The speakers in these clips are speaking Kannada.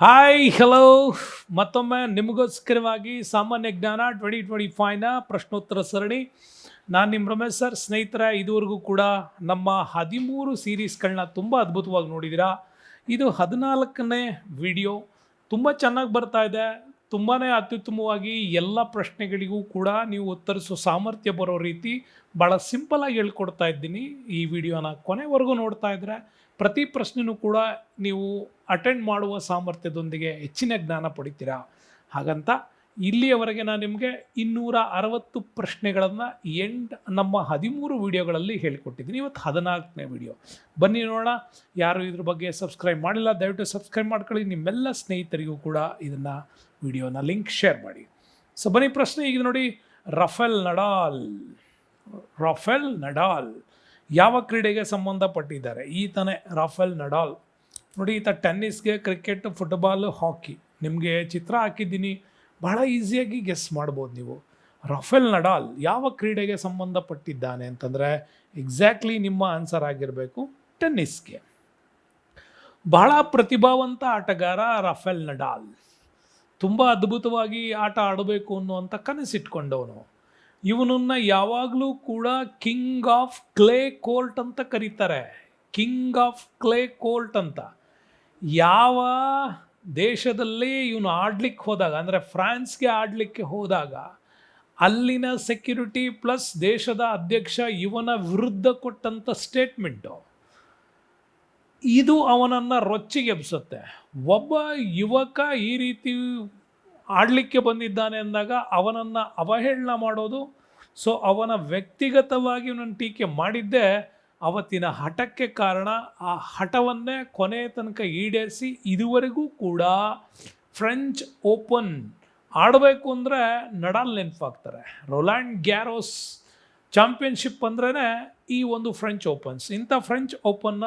ಹಾಯ್ ಹಲೋ ಮತ್ತೊಮ್ಮೆ ನಿಮಗೋಸ್ಕರವಾಗಿ ಸಾಮಾನ್ಯ ಜ್ಞಾನ ಟ್ವೆಂಟಿ ಟ್ವೆಂಟಿ ಫೈವ್ನ ಪ್ರಶ್ನೋತ್ತರ ಸರಣಿ. ನಾನು ನಿಮ್ಮ ರಮೇಶ್ ಸರ್, ಸ್ನೇಹಿತರ, ಇದುವರೆಗೂ ಕೂಡ ನಮ್ಮ ಹದಿಮೂರು ಸೀರೀಸ್ಗಳನ್ನ ತುಂಬ ಅದ್ಭುತವಾಗಿ ನೋಡಿದ್ದೀರಾ ಇದು ಹದಿನಾಲ್ಕನೇ ವಿಡಿಯೋ ತುಂಬ ಚೆನ್ನಾಗಿ ಬರ್ತಾ ಇದೆ. ತುಂಬಾ ಅತ್ಯುತ್ತಮವಾಗಿ ಎಲ್ಲ ಪ್ರಶ್ನೆಗಳಿಗೂ ಕೂಡ ನೀವು ಉತ್ತರಿಸೋ ಸಾಮರ್ಥ್ಯ ಬರೋ ರೀತಿ ಭಾಳ ಸಿಂಪಲಾಗಿ ಹೇಳ್ಕೊಡ್ತಾ ಇದ್ದೀನಿ ಈ ವಿಡಿಯೋನ ಕೊನೆವರೆಗೂ ನೋಡ್ತಾ ಇದ್ದರೆ ಪ್ರತಿ ಪ್ರಶ್ನೆನೂ ಕೂಡ ನೀವು ಅಟೆಂಡ್ ಮಾಡುವ ಸಾಮರ್ಥ್ಯದೊಂದಿಗೆ ಹೆಚ್ಚಿನ ಜ್ಞಾನ ಪಡಿತೀರಾ? ಹಾಗಂತ ಇಲ್ಲಿಯವರೆಗೆ ನಾನು ನಿಮಗೆ ಇನ್ನೂರ ಅರವತ್ತು ಪ್ರಶ್ನೆಗಳನ್ನು ಎಂಡ್ ನಮ್ಮ ಹದಿಮೂರು ವಿಡಿಯೋಗಳಲ್ಲಿ ಹೇಳಿಕೊಟ್ಟಿದ್ದೀನಿ. ಇವತ್ತು ಹದಿನಾಲ್ಕನೇ ವಿಡಿಯೋ. ಬನ್ನಿ ನೋಡೋಣ. ಯಾರು ಇದ್ರ ಬಗ್ಗೆ ಸಬ್ಸ್ಕ್ರೈಬ್ ಮಾಡಿಲ್ಲ, ದಯವಿಟ್ಟು ಸಬ್ಸ್ಕ್ರೈಬ್ ಮಾಡ್ಕೊಳ್ಳಿ. ನಿಮ್ಮೆಲ್ಲ ಸ್ನೇಹಿತರಿಗೂ ಕೂಡ ಇದನ್ನು ವಿಡಿಯೋನ ಲಿಂಕ್ ಶೇರ್ ಮಾಡಿ. ಸೊ, ಬನ್ನಿ ಪ್ರಶ್ನೆ ಈಗ ನೋಡಿ. Rafael Nadal. Rafael Nadal. ಯಾವ ಕ್ರೀಡೆಗೆ ಸಂಬಂಧಪಟ್ಟಿದ್ದಾರೆ? ಈತನೇ ರಾಫೆಲ್ ನಡಾಲ್. ನೋಡಿ, ಈತ ಟೆನ್ನಿಸ್ಗೆ ಕ್ರಿಕೆಟ್, ಫುಟ್ಬಾಲ್, ಹಾಕಿ. ನಿಮಗೆ ಚಿತ್ರ ಹಾಕಿದ್ದೀನಿ. ಬಹಳ ಈಸಿಯಾಗಿ ಗೆಸ್ ಮಾಡ್ಬೋದು ನೀವು. ರಫೇಲ್ ನಡಾಲ್ ಯಾವ ಕ್ರೀಡೆಗೆ ಸಂಬಂಧಪಟ್ಟಿದ್ದಾನೆ ಅಂತಂದರೆ ಎಕ್ಸಾಕ್ಟ್ಲಿ ನಿಮ್ಮ ಆನ್ಸರ್ ಆಗಿರಬೇಕು ಟೆನ್ನಿಸ್ಗೆ. ಬಹಳ ಪ್ರತಿಭಾವಂತ ಆಟಗಾರ ರಫೇಲ್ ನಡಾಲ್. ತುಂಬ ಅದ್ಭುತವಾಗಿ ಆಟ ಆಡಬೇಕು ಅನ್ನುವಂಥ ಕನಸಿಟ್ಕೊಂಡವನು. ಇವನನ್ನ ಯಾವಾಗಲೂ ಕೂಡ ಕಿಂಗ್ ಆಫ್ ಕ್ಲೇ ಕೋರ್ಟ್ ಅಂತ ಕರೀತಾರೆ. ಕಿಂಗ್ ಆಫ್ ಕ್ಲೇ ಕೋರ್ಟ್ ಅಂತ. ಯಾವ ದೇಶದಲ್ಲಿ ಇವನು ಆಡ್ಲಿಕ್ಕೆ ಹೋದಾಗ, ಅಂದರೆ ಫ್ರಾನ್ಸ್ಗೆ ಆಡಲಿಕ್ಕೆ ಹೋದಾಗ, ಅಲ್ಲಿನ ಸೆಕ್ಯುರಿಟಿ ಪ್ಲಸ್ ದೇಶದ ಅಧ್ಯಕ್ಷ ಇವನ ವಿರುದ್ಧ ಕೊಟ್ಟಂಥ ಸ್ಟೇಟ್ಮೆಂಟು. ಇದು ಅವನನ್ನು ರೊಚ್ಚಿಗೆಬ್ಸುತ್ತೆ. ಒಬ್ಬ ಯುವಕ ಈ ರೀತಿ ಆಡಲಿಕ್ಕೆ ಬಂದಿದ್ದಾನೆ ಅಂದಾಗ ಅವನನ್ನು ಅವಹೇಳನ ಮಾಡೋದು. ಸೊ ಅವನ ವ್ಯಕ್ತಿಗತವಾಗಿ ಇವನನ್ನು ಟೀಕೆ ಮಾಡಿದ್ದೇ ಅವತ್ತಿನ ಹಠಕ್ಕೆ ಕಾರಣ ಆ ಹಠವನ್ನೇ ಕೊನೆಯ ತನಕ ಈಡೇರಿಸಿ ಇದುವರೆಗೂ ಕೂಡ ಫ್ರೆಂಚ್ ಓಪನ್ ಆಡಬೇಕು ಅಂದರೆ ನಡಾಲ್ ನೆನಪಾಗ್ತಾರೆ. ರೊಲ್ಯಾಂಡ್ ಗ್ಯಾರೋಸ್ ಚಾಂಪಿಯನ್ಶಿಪ್ ಅಂದ್ರೇ ಈ ಒಂದು ಫ್ರೆಂಚ್ ಓಪನ್ಸ್. ಇಂಥ ಫ್ರೆಂಚ್ ಓಪನ್ನ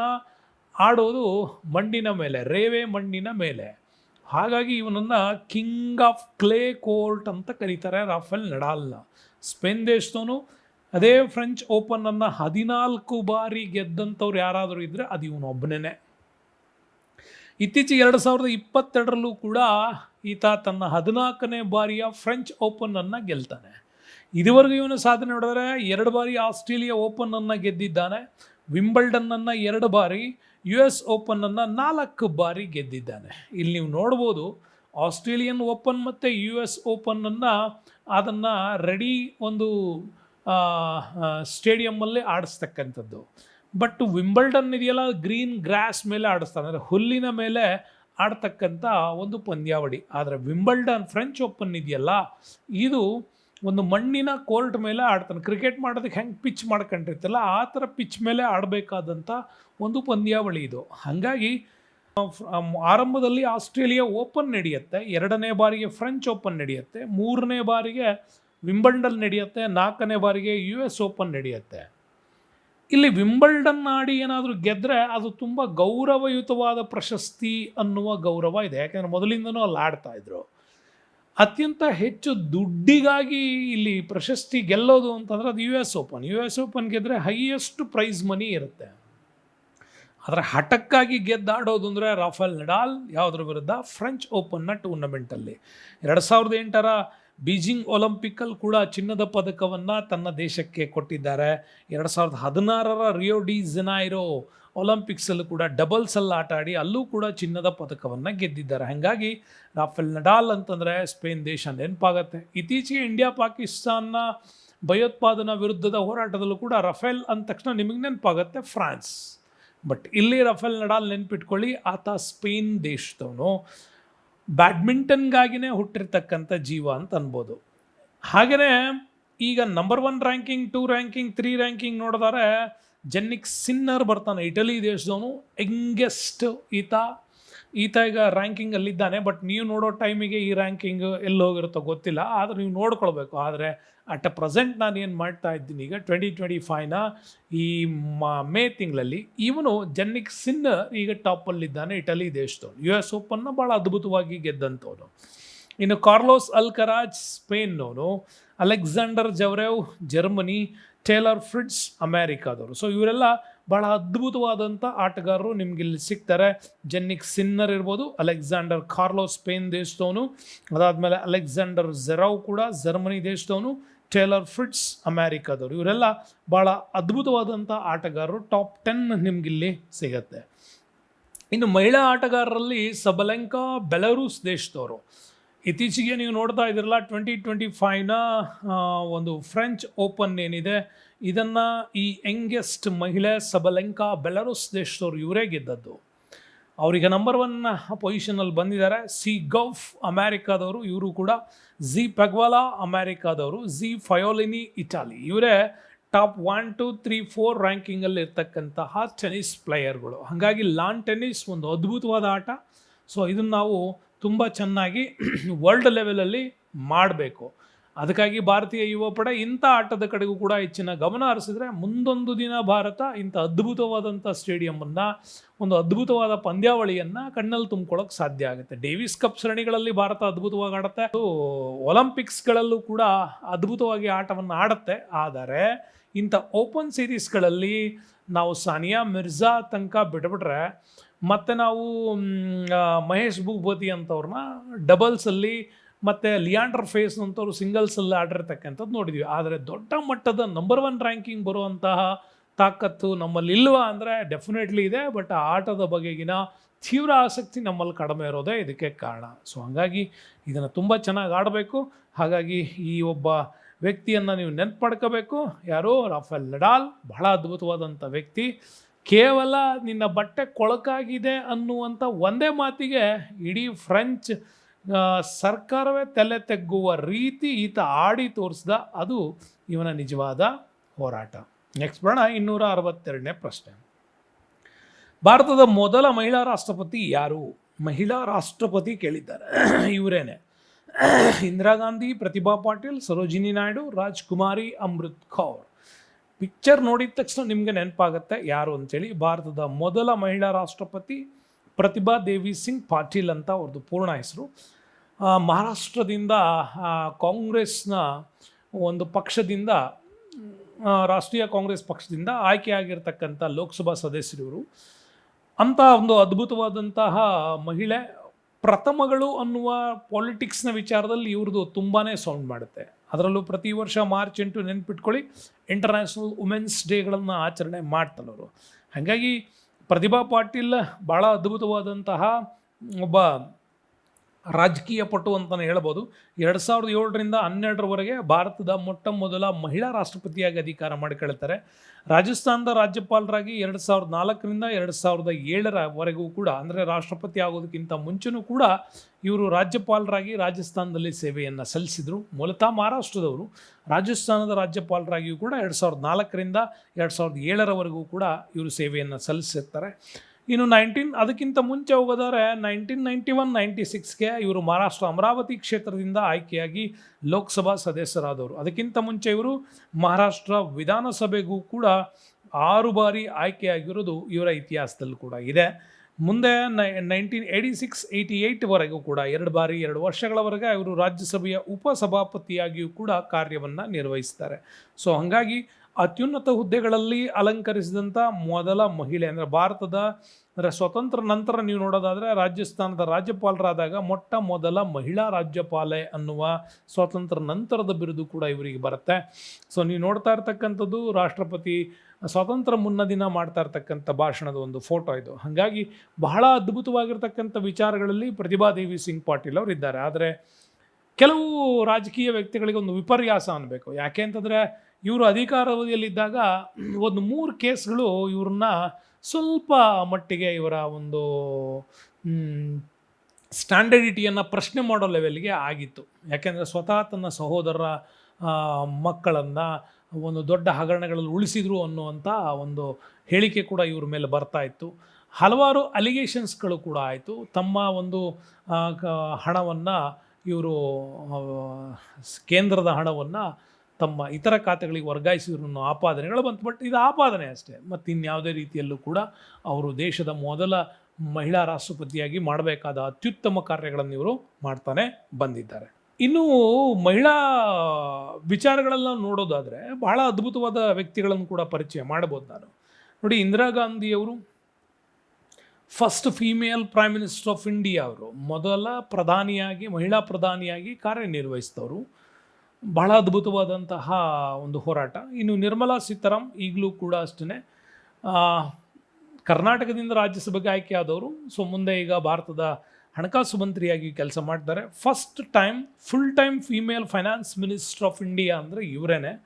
ಆಡೋದು ಮಣ್ಣಿನ ಮೇಲೆ, ರೇವೆ ಮಣ್ಣಿನ ಮೇಲೆ. ಹಾಗಾಗಿ ಇವನನ್ನು ಕಿಂಗ್ ಆಫ್ ಕ್ಲೇ ಕೋರ್ಟ್ ಅಂತ ಕರೀತಾರೆ ರಾಫೆಲ್ ನಡಾಲ್ನ. ಸ್ಪೇನ್ ದೇಶದವನು ಅದೇ ಫ್ರೆಂಚ್ ಓಪನನ್ನು ಹದಿನಾಲ್ಕು ಬಾರಿ ಗೆದ್ದಂಥವ್ರು ಯಾರಾದರೂ ಇದ್ದರೆ ಅದು ಇವನೊಬ್ಬನೇ ಇತ್ತೀಚೆಗೆ ಎರಡು ಸಾವಿರದ ಇಪ್ಪತ್ತೆರಡರಲ್ಲೂ ಕೂಡ ಈತ ತನ್ನ ಹದಿನಾಲ್ಕನೇ ಬಾರಿಯ ಫ್ರೆಂಚ್ ಓಪನನ್ನು ಗೆಲ್ತಾನೆ. ಇದುವರೆಗೂ ಇವನು ಸಾಧನೆ ನೋಡಿದ್ರೆ ಎರಡು ಬಾರಿ ಆಸ್ಟ್ರೇಲಿಯಾ ಓಪನನ್ನು ಗೆದ್ದಿದ್ದಾನೆ. ವಿಂಬಲ್ಡನ್ನನ್ನು ಎರಡು ಬಾರಿ ಯು ಎಸ್ ಓಪನನ್ನು ನಾಲ್ಕು ಬಾರಿ ಗೆದ್ದಿದ್ದಾನೆ. ಇಲ್ಲಿ ನೀವು ನೋಡ್ಬೋದು, ಆಸ್ಟ್ರೇಲಿಯನ್ ಓಪನ್ ಮತ್ತು ಯು ಎಸ್ ಓಪನನ್ನು ಅದನ್ನು ರೆಡಿ ಒಂದು ಸ್ಟೇಡಿಯಮ್ಮಲ್ಲೇ ಆಡಿಸ್ತಕ್ಕಂಥದ್ದು. ಬಟ್ ವಿಂಬಲ್ಡನ್ ಇದೆಯಲ್ಲ ಗ್ರೀನ್ ಗ್ರಾಸ್ ಮೇಲೆ ಆಡಿಸ್ತಾನೆ. ಅಂದರೆ ಹುಲ್ಲಿನ ಮೇಲೆ ಆಡ್ತಕ್ಕಂಥ ಒಂದು ಪಂದ್ಯಾವಳಿ. ಆದರೆ ವಿಂಬಲ್ಡನ್ ಫ್ರೆಂಚ್ ಓಪನ್ ಇದೆಯಲ್ಲ, ಇದು ಒಂದು ಮಣ್ಣಿನ ಕೋರ್ಟ್ ಮೇಲೆ ಆಡ್ತಾನೆ. ಕ್ರಿಕೆಟ್ ಮಾಡೋದಕ್ಕೆ ಹೆಂಗೆ ಪಿಚ್ ಮಾಡ್ಕೊಂಡಿರ್ತಲ್ಲ ಆ ಥರ ಪಿಚ್ ಮೇಲೆ ಆಡಬೇಕಾದಂಥ ಒಂದು ಪಂದ್ಯಾವಳಿ ಇದು. ಹಾಗಾಗಿ ಆರಂಭದಲ್ಲಿ ಆಸ್ಟ್ರೇಲಿಯಾ ಓಪನ್ ನಡೆಯುತ್ತೆ, ಎರಡನೇ ಬಾರಿಗೆ ಫ್ರೆಂಚ್ ಓಪನ್ ನಡೆಯುತ್ತೆ, ಮೂರನೇ ಬಾರಿಗೆ ವಿಂಬಲ್ಡನ್ ನಡೆಯುತ್ತೆ, ನಾಲ್ಕನೇ ಬಾರಿಗೆ ಯು ಎಸ್ ಓಪನ್ ನಡೆಯುತ್ತೆ. ಇಲ್ಲಿ ವಿಂಬಲ್ಡನ್ ಆಡಿ ಏನಾದರೂ ಗೆದ್ದರೆ ಅದು ತುಂಬ ಗೌರವಯುತವಾದ ಪ್ರಶಸ್ತಿ ಅನ್ನುವ ಗೌರವ ಇದೆ. ಯಾಕೆಂದರೆ ಮೊದಲಿಂದನೂ ಅಲ್ಲಿ ಆಡ್ತಾ ಇದ್ರು. ಅತ್ಯಂತ ಹೆಚ್ಚು ದುಡ್ಡಿಗಾಗಿ ಇಲ್ಲಿ ಪ್ರಶಸ್ತಿ ಗೆಲ್ಲೋದು ಅಂತಂದರೆ ಅದು U S open U S open ಗೆದ್ದರೆ ಹೈಯೆಸ್ಟ್ ಪ್ರೈಸ್ ಮನಿ ಇರುತ್ತೆ. ಆದರೆ ಹಠಕ್ಕಾಗಿ ಗೆದ್ದಾಡೋದು ಅಂದರೆ ರಾಫೆಲ್ ನಡಾಲ್, ಯಾವುದ್ರ ವಿರುದ್ಧ? ಫ್ರೆಂಚ್ ಓಪನ್ನ ಟೂರ್ನಮೆಂಟಲ್ಲಿ ಎರಡು ಸಾವಿರದ ಎಂಟರ ಬೀಜಿಂಗ್ ಒಲಿಂಪಿಕಲ್ಲಿ ಕೂಡ ಚಿನ್ನದ ಪದಕವನ್ನು ತನ್ನ ದೇಶಕ್ಕೆ ಕೊಟ್ಟಿದ್ದಾರೆ. ಎರಡು ಸಾವಿರದ ಹದಿನಾರರ ರಿಯೋ ಡಿ ಜೆನಾಯಿರೋ ಒಲಿಂಪಿಕ್ಸಲ್ಲೂ ಕೂಡ ಡಬಲ್ಸಲ್ಲಿ ಆಟ ಆಡಿ ಅಲ್ಲೂ ಕೂಡ ಚಿನ್ನದ ಪದಕವನ್ನು ಗೆದ್ದಿದ್ದಾರೆ. ಹಾಗಾಗಿ ರಾಫೆಲ್ ನಡಾಲ್ ಅಂತಂದರೆ ಸ್ಪೇನ್ ದೇಶ ನೆನಪಾಗತ್ತೆ. ಇತ್ತೀಚೆಗೆ ಇಂಡಿಯಾ ಪಾಕಿಸ್ತಾನ ಭಯೋತ್ಪಾದನಾ ವಿರುದ್ಧದ ಹೋರಾಟದಲ್ಲೂ ಕೂಡ ರಫೇಲ್ ಅಂದ ತಕ್ಷಣ ನಿಮಗೆ ನೆನಪಾಗತ್ತೆ ಫ್ರಾನ್ಸ್. ಬಟ್ ಇಲ್ಲಿ ರಫೇಲ್ ನಡಾಲ್ ನೆನ್ಪಿಟ್ಕೊಳ್ಳಿ, ಆತ ಸ್ಪೇನ್ ದೇಶದವನು. ಬ್ಯಾಡ್ಮಿಂಟನ್ಗಾಗಿನೇ ಹುಟ್ಟಿರ್ತಕ್ಕಂಥ ಜೀವ ಅಂತ ಅನ್ಬೋದು. ಹಾಗೆಯೇ ಈಗ number one ranking two ranking three ranking ನೋಡಿದರೆ ಜೆನ್ನಿಕ್ ಸಿನ್ನರ್ ಬರ್ತಾನೆ. ಇಟಲಿ ದೇಶದವನು ಯಂಗೆಸ್ಟ್ ಈತ ಈತ ಈಗ ರ್ಯಾಂಕಿಂಗಲ್ಲಿದ್ದಾನೆ ಬಟ್ ನೀವು ನೋಡೋ ಟೈಮಿಗೆ ಈ ರ್ಯಾಂಕಿಂಗ್ ಎಲ್ಲಿ ಹೋಗಿರುತ್ತೋ ಗೊತ್ತಿಲ್ಲ. ಆದರೆ ನೀವು ನೋಡ್ಕೊಳ್ಬೇಕು. ಆದರೆ ಅಟ್ ಪ್ರೆಸೆಂಟ್ ನಾನು ಏನು ಮಾಡ್ತಾ ಇದ್ದೀನಿ, ಈಗ ಟ್ವೆಂಟಿ ಟ್ವೆಂಟಿ ಫೈವ್ನ ಈ ಮೇ ತಿಂಗಳಲ್ಲಿ ಇವನು ಜನ್ನಿಕ್ ಸಿನ್ ಈಗ ಟಾಪಲ್ಲಿದ್ದಾನೆ ಇಟಲಿ ದೇಶದವನು. ಯು ಎಸ್ ಓಪನ್ನ ಭಾಳ ಅದ್ಭುತವಾಗಿ ಗೆದ್ದಂಥವನು. ಇನ್ನು Carlos Alcaraz ಸ್ಪೇನ್ನವನು Alexander Zverev Germany Taylor Fritz ಅಮೇರಿಕಾದವರು so ಇವರೆಲ್ಲ ಬಹಳ ಅದ್ಭುತವಾದಂಥ ಆಟಗಾರರು ನಿಮ್ಗೆ ಇಲ್ಲಿ ಸಿಗ್ತಾರೆ. ಜೆನ್ನಿಕ್ ಸಿನ್ನರ್ ಇರ್ಬೋದು, ಅಲೆಕ್ಸಾಂಡರ್ ಕಾರ್ಲೋ ಸ್ಪೇನ್ ದೇಶದವನು, ಅದಾದಮೇಲೆ ಅಲೆಕ್ಸಾಂಡರ್ ಜೆರಾವ್ ಕೂಡ ಜರ್ಮನಿ ದೇಶದವನು, ಟೇಲರ್ ಫ್ರಿಟ್ಸ್ ಅಮೇರಿಕಾದವರು. ಇವರೆಲ್ಲ ಭಾಳ ಅದ್ಭುತವಾದಂಥ ಆಟಗಾರರು, ಟಾಪ್ ಟೆನ್ ನಿಮ್ಗಿಲ್ಲಿ ಸಿಗತ್ತೆ. ಇನ್ನು ಮಹಿಳಾ ಆಟಗಾರರಲ್ಲಿ ಸಬಲೆಂಕಾ ಬೆಲರೂಸ್ ದೇಶದವರು. ಇತ್ತೀಚೆಗೆ ನೀವು ನೋಡ್ತಾ ಇದ್ದೀರಲ್ಲ, ಟ್ವೆಂಟಿ ಟ್ವೆಂಟಿ ಫೈವ್ನ ಒಂದು ಫ್ರೆಂಚ್ ಓಪನ್ ಏನಿದೆ ಇದನ್ನು ಈ ಯಂಗೆಸ್ಟ್ ಮಹಿಳೆ ಸಬಲೆಂಕಾ ಬೆಲರುಸ್ ದೇಶದವರು ಇವರೇ ಗೆದ್ದದ್ದು. ಅವರಿಗೆ ನಂಬರ್ ಒನ್ ಪೊಸಿಷನಲ್ಲಿ ಬಂದಿದ್ದಾರೆ. ಸಿ ಗೌಫ್ ಅಮೇರಿಕಾದವರು, ಇವರು ಕೂಡ ಝಿ ಪೆಗ್ವಾಲಾ ಅಮೇರಿಕಾದವರು, ಝಿ ಫಯೋಲಿನಿ ಇಟಾಲಿ. ಇವರೇ top one two three four ರ್ಯಾಂಕಿಂಗಲ್ಲಿ ಇರ್ತಕ್ಕಂತಹ ಟೆನಿಸ್ ಪ್ಲೇಯರ್ಗಳು. ಹಾಗಾಗಿ ಲಾನ್ ಟೆನ್ನಿಸ್ ಒಂದು ಅದ್ಭುತವಾದ ಆಟ. ಸೊ ಇದನ್ನು ನಾವು ತುಂಬ ಚೆನ್ನಾಗಿ ವರ್ಲ್ಡ್ ಲೆವೆಲಲ್ಲಿ ಮಾಡಬೇಕು. ಅದಕ್ಕಾಗಿ ಭಾರತೀಯ ಯುವ ಪಡೆ ಇಂಥ ಆಟದ ಕಡೆಗೂ ಕೂಡ ಹೆಚ್ಚಿನ ಗಮನ ಹರಿಸಿದ್ರೆ ಮುಂದೊಂದು ದಿನ ಭಾರತ ಇಂಥ ಅದ್ಭುತವಾದಂಥ ಸ್ಟೇಡಿಯಮನ್ನು ಒಂದು ಅದ್ಭುತವಾದ ಪಂದ್ಯಾವಳಿಯನ್ನು ಕಣ್ಣಲ್ಲಿ ತುಂಬಿಕೊಳ್ಳೋಕೆ ಸಾಧ್ಯ ಆಗುತ್ತೆ. ಡೇವಿಸ್ ಕಪ್ ಸರಣಿಗಳಲ್ಲಿ ಭಾರತ ಅದ್ಭುತವಾಗಿ ಆಡುತ್ತೆ. ಅದು ಒಲಂಪಿಕ್ಸ್ಗಳಲ್ಲೂ ಕೂಡ ಅದ್ಭುತವಾಗಿ ಆಟವನ್ನು ಆಡುತ್ತೆ. ಆದರೆ ಇಂಥ ಓಪನ್ ಸೀರೀಸ್ಗಳಲ್ಲಿ ನಾವು ಸಾನಿಯಾ ಮಿರ್ಜಾ ತನಕ ಬಿಟ್ಬಿಟ್ರೆ, ಮತ್ತು ನಾವು ಮಹೇಶ್ ಭೂಪತಿ ಅಂಥವ್ರನ್ನ ಡಬಲ್ಸಲ್ಲಿ ಮತ್ತು ಲಿಯಾಂಡರ್ ಫೇಸ್ ಅಂತವ್ರು ಸಿಂಗಲ್ಸಲ್ಲಿ ಆಡಿರ್ತಕ್ಕಂಥದ್ದು ನೋಡಿದ್ವಿ. ಆದರೆ ದೊಡ್ಡ ಮಟ್ಟದ ನಂಬರ್ ಒನ್ ರ್ಯಾಂಕಿಂಗ್ ಬರುವಂತಹ ತಾಕತ್ತು ನಮ್ಮಲ್ಲಿ ಇಲ್ವಾ ಅಂದರೆ ಡೆಫಿನೆಟ್ಲಿ ಇದೆ ಬಟ್ ಆಟದ ಬಗೆಗಿನ ತೀವ್ರ ಆಸಕ್ತಿ ನಮ್ಮಲ್ಲಿ ಕಡಿಮೆ ಇರೋದೇ ಇದಕ್ಕೆ ಕಾರಣ. ಸೊ ಹಾಗಾಗಿ ಇದನ್ನು ತುಂಬ ಚೆನ್ನಾಗಿ ಆಡಬೇಕು. ಹಾಗಾಗಿ ಈ ಒಬ್ಬ ವ್ಯಕ್ತಿಯನ್ನು ನೀವು ನೆನ್ಪು ಪಡ್ಕೋಬೇಕು ಯಾರು? ರಾಫೆಲ್ ಲಡಾಲ್ ಬಹಳ ಅದ್ಭುತವಾದಂಥ ವ್ಯಕ್ತಿ. ಕೇವಲ ನಿನ್ನ ಬಟ್ಟೆ ಕೊಳಕಾಗಿದೆ ಅನ್ನುವಂಥ ಒಂದೇ ಮಾತಿಗೆ ಇಡೀ ಫ್ರೆಂಚ್ ಸರ್ಕಾರವೇ ತಲೆ ತೆಗ್ಗುವ ರೀತಿ ಈತ ಆಡಿ ತೋರಿಸ್ದ ಅದು ಇವನ ನಿಜವಾದ ಹೋರಾಟ. ನೆಕ್ಸ್ಟ್ ಬರೋಣ, ಇನ್ನೂರ ಅರವತ್ತೆರಡನೇ ಪ್ರಶ್ನೆ. ಭಾರತದ ಮೊದಲ ಮಹಿಳಾ ರಾಷ್ಟ್ರಪತಿ ಯಾರು? ಮಹಿಳಾ ರಾಷ್ಟ್ರಪತಿ ಕೇಳಿದ್ದಾರೆ. ಇವರೇನೆ? ಇಂದಿರಾ ಗಾಂಧಿ, ಪ್ರತಿಭಾ ಪಾಟೀಲ್, ಸರೋಜಿನಿ ನಾಯ್ಡು, ರಾಜ್ಕುಮಾರಿ ಅಮೃತ್ ಕೌರ್. ಪಿಕ್ಚರ್ ನೋಡಿದ ತಕ್ಷಣ ನಿಮಗೆ ನೆನಪಾಗುತ್ತೆ ಯಾರು ಅಂತೇಳಿ. ಭಾರತದ ಮೊದಲ ಮಹಿಳಾ ರಾಷ್ಟ್ರಪತಿ ಪ್ರತಿಭಾ ದೇವಿ ಸಿಂಗ್ ಪಾಟೀಲ್ ಅಂತ ಅವ್ರದ್ದು ಪೂರ್ಣ ಹೆಸರು. ಮಹಾರಾಷ್ಟ್ರದಿಂದ ಕಾಂಗ್ರೆಸ್ನ ಒಂದು ಪಕ್ಷದಿಂದ ರಾಷ್ಟ್ರೀಯ ಕಾಂಗ್ರೆಸ್ ಪಕ್ಷದಿಂದ ಆಯ್ಕೆಯಾಗಿರ್ತಕ್ಕಂಥ ಲೋಕಸಭಾ ಸದಸ್ಯರು ಇವರು ಅಂಥ ಒಂದು ಅದ್ಭುತವಾದಂತಹ ಮಹಿಳೆ, ಪ್ರಥಮಗಳು ಅನ್ನುವ ಪಾಲಿಟಿಕ್ಸ್ನ ವಿಚಾರದಲ್ಲಿ ಇವ್ರದ್ದು ತುಂಬಾ ಸೌಂಡ್ ಮಾಡುತ್ತೆ. ಅದರಲ್ಲೂ ಪ್ರತಿ ವರ್ಷ ಮಾರ್ಚ್ ಎಂಟು ನೆನ್ಪಿಟ್ಕೊಳ್ಳಿ, ಇಂಟರ್ನ್ಯಾಷನಲ್ ವುಮೆನ್ಸ್ ಡೇಗಳನ್ನು ಆಚರಣೆ ಮಾಡ್ತಾರೆ ಅವರು ಹಾಗಾಗಿ ಪ್ರತಿಭಾ ಪಾಟೀಲ್ ಭಾಳ ಅದ್ಭುತವಾದಂತಹ ಒಬ್ಬ ರಾಜಕೀಯ ಪಟು ಅಂತಲೇ ಹೇಳ್ಬೋದು. ಎರಡು ಸಾವಿರದ ಏಳರಿಂದ ಹನ್ನೆರಡರವರೆಗೆ ಭಾರತದ ಮೊಟ್ಟ ಮೊದಲ ಮಹಿಳಾ ರಾಷ್ಟ್ರಪತಿಯಾಗಿ ಅಧಿಕಾರ ಮಾಡಿಕೊಳ್ತಾರೆ ರಾಜಸ್ಥಾನದ ರಾಜ್ಯಪಾಲರಾಗಿ ಎರಡು ಸಾವಿರದ ನಾಲ್ಕರಿಂದ ಎರಡು ಸಾವಿರದ ಏಳರವರೆಗೂ ಕೂಡ, ಅಂದರೆ ರಾಷ್ಟ್ರಪತಿ ಆಗೋದಕ್ಕಿಂತ ಮುಂಚೆನೂ ಕೂಡ ಇವರು ರಾಜ್ಯಪಾಲರಾಗಿ ರಾಜಸ್ಥಾನದಲ್ಲಿ ಸೇವೆಯನ್ನು ಸಲ್ಲಿಸಿದರು. ಮೂಲತಃ ಮಹಾರಾಷ್ಟ್ರದವರು, ರಾಜಸ್ಥಾನದ ರಾಜ್ಯಪಾಲರಾಗಿಯೂ ಕೂಡ ಎರಡು ಸಾವಿರದ ನಾಲ್ಕರಿಂದ ಎರಡು ಸಾವಿರದ ಏಳರವರೆಗೂ ಕೂಡ ಇವರು ಸೇವೆಯನ್ನು ಸಲ್ಲಿಸಿರ್ತಾರೆ ಇನ್ನು ನೈನ್ಟೀನ್ ಅದಕ್ಕಿಂತ ಮುಂಚೆ ಹೋಗೋದಾದ್ರೆ ನೈನ್ಟೀನ್ ನೈಂಟಿ ಒನ್ ನೈಂಟಿ ಸಿಕ್ಸ್ಗೆ ಇವರು ಮಹಾರಾಷ್ಟ್ರ ಅಮರಾವತಿ ಕ್ಷೇತ್ರದಿಂದ ಆಯ್ಕೆಯಾಗಿ ಲೋಕಸಭಾ ಸದಸ್ಯರಾದವರು. ಅದಕ್ಕಿಂತ ಮುಂಚೆ ಇವರು ಮಹಾರಾಷ್ಟ್ರ ವಿಧಾನಸಭೆಗೂ ಕೂಡ ಆರು ಬಾರಿ ಆಯ್ಕೆಯಾಗಿರೋದು ಇವರ ಇತಿಹಾಸದಲ್ಲಿ ಕೂಡ ಇದೆ. ಮುಂದೆ ನೈ ನೈನ್ಟೀನ್ ಏಯ್ಟಿ ಸಿಕ್ಸ್ ಏಯ್ಟಿ ಏಯ್ಟ್ವರೆಗೂ ಕೂಡ ಎರಡು ಬಾರಿ, ಎರಡು ವರ್ಷಗಳವರೆಗೆ ಇವರು ರಾಜ್ಯಸಭೆಯ ಉಪಸಭಾಪತಿಯಾಗಿಯೂ ಕೂಡ ಕಾರ್ಯವನ್ನು ನಿರ್ವಹಿಸ್ತಾರೆ. ಸೊ ಹಾಗಾಗಿ ಅತ್ಯುನ್ನತ ಹುದ್ದೆಗಳಲ್ಲಿ ಅಲಂಕರಿಸಿದಂಥ ಮೊದಲ ಮಹಿಳೆ, ಅಂದರೆ ಭಾರತದ ಅಂದರೆ ಸ್ವತಂತ್ರ ನಂತರ ನೀವು ನೋಡೋದಾದರೆ ರಾಜಸ್ಥಾನದ ರಾಜ್ಯಪಾಲರಾದಾಗ ಮೊಟ್ಟ ಮೊದಲ ಮಹಿಳಾ ರಾಜ್ಯಪಾಲೆ ಅನ್ನುವ ಸ್ವಾತಂತ್ರ್ಯ ನಂತರದ ಬಿರುದು ಕೂಡ ಇವರಿಗೆ ಬರುತ್ತೆ. ಸೊ ನೀವು ನೋಡ್ತಾ ಇರ್ತಕ್ಕಂಥದ್ದು ರಾಷ್ಟ್ರಪತಿ ಸ್ವಾತಂತ್ರ್ಯ ಮುನ್ನ ದಿನ ಮಾಡ್ತಾ ಇರ್ತಕ್ಕಂಥ ಭಾಷಣದ ಒಂದು ಫೋಟೋ ಇದು. ಹಾಗಾಗಿ ಬಹಳ ಅದ್ಭುತವಾಗಿರ್ತಕ್ಕಂಥ ವಿಚಾರಗಳಲ್ಲಿ ಪ್ರತಿಭಾದೇವಿ ಸಿಂಗ್ ಪಾಟೀಲ್ ಅವರು ಇದ್ದಾರೆ. ಆದರೆ ಕೆಲವು ರಾಜಕೀಯ ವ್ಯಕ್ತಿಗಳಿಗೆ ಒಂದು ವಿಪರ್ಯಾಸ ಅನ್ನಬೇಕು ಯಾಕೆ ಅಂತಂದರೆ ಇವರು ಅಧಿಕಾರಾವಧಿಯಲ್ಲಿದ್ದಾಗ ಒಂದು ಮೂರು ಕೇಸ್ಗಳು ಇವ್ರನ್ನ ಸ್ವಲ್ಪ ಮಟ್ಟಿಗೆ ಇವರ ಒಂದು ಸ್ಟ್ಯಾಂಡರ್ಡಿಟಿಯನ್ನು ಪ್ರಶ್ನೆ ಮಾಡೋ ಲೆವೆಲ್ಗೆ ಆಗಿತ್ತು. ಯಾಕೆಂದರೆ ಸ್ವತಃ ತನ್ನ ಸಹೋದರರ ಮಕ್ಕಳನ್ನು ಒಂದು ದೊಡ್ಡ ಹಗರಣಗಳಲ್ಲಿ ಉಳಿಸಿದ್ರು ಅನ್ನುವಂಥ ಒಂದು ಹೇಳಿಕೆ ಕೂಡ ಇವ್ರ ಮೇಲೆ ಬರ್ತಾ ಇತ್ತು. ಹಲವಾರು ಅಲಿಗೇಷನ್ಸ್ಗಳು ಕೂಡ ಆಯಿತು. ತಮ್ಮ ಒಂದು ಹಣವನ್ನು ಇವರು ಕೇಂದ್ರದ ಹಣವನ್ನು ತಮ್ಮ ಇತರ ಖಾತೆಗಳಿಗೆ ವರ್ಗಾಯಿಸಿದ್ರು ಆಪಾದನೆಗಳು ಬಂತು. ಬಟ್ ಇದು ಆಪಾದನೆ ಅಷ್ಟೇ. ಮತ್ತು ಇನ್ಯಾವುದೇ ರೀತಿಯಲ್ಲೂ ಕೂಡ ಅವರು ದೇಶದ ಮೊದಲ ಮಹಿಳಾ ರಾಷ್ಟ್ರಪತಿಯಾಗಿ ಮಾಡಬೇಕಾದ ಅತ್ಯುತ್ತಮ ಕಾರ್ಯಗಳನ್ನು ಇವರು ಮಾಡ್ತಾನೆ ಬಂದಿದ್ದಾರೆ. ಇನ್ನು ಮಹಿಳಾ ವಿಚಾರಗಳೆಲ್ಲ ನೋಡೋದಾದರೆ ಬಹಳ ಅದ್ಭುತವಾದ ವ್ಯಕ್ತಿಗಳನ್ನು ಕೂಡ ಪರಿಚಯ ಮಾಡ್ಬೋದು ನಾನು. ನೋಡಿ, ಇಂದಿರಾ ಗಾಂಧಿಯವರು first female prime minister of India ಅವರು ಮೊದಲ ಪ್ರಧಾನಿಯಾಗಿ ಮಹಿಳಾ ಪ್ರಧಾನಿಯಾಗಿ ಕಾರ್ಯನಿರ್ವಹಿಸಿದವರು. ಬಹಳ ಅದ್ಭುತವಾದಂತಹ ಒಂದು ಹೋರಾಟ. ಇನ್ನು ನಿರ್ಮಲಾ ಸೀತಾರಾಮ್ ಈಗಲೂ ಕೂಡ ಅಷ್ಟೇ ಕರ್ನಾಟಕದಿಂದ ರಾಜ್ಯಸಭೆಗೆ ಆಯ್ಕೆ ಆದವರು. ಸೊ, ಮುಂದೆ ಈಗ ಭಾರತದ ಹಣಕಾಸು ಮಂತ್ರಿಯಾಗಿ ಕೆಲಸ ಮಾಡ್ತಾರೆ. First time full time female finance minister of India ಅಂದರೆ ಇವರೇನೆ.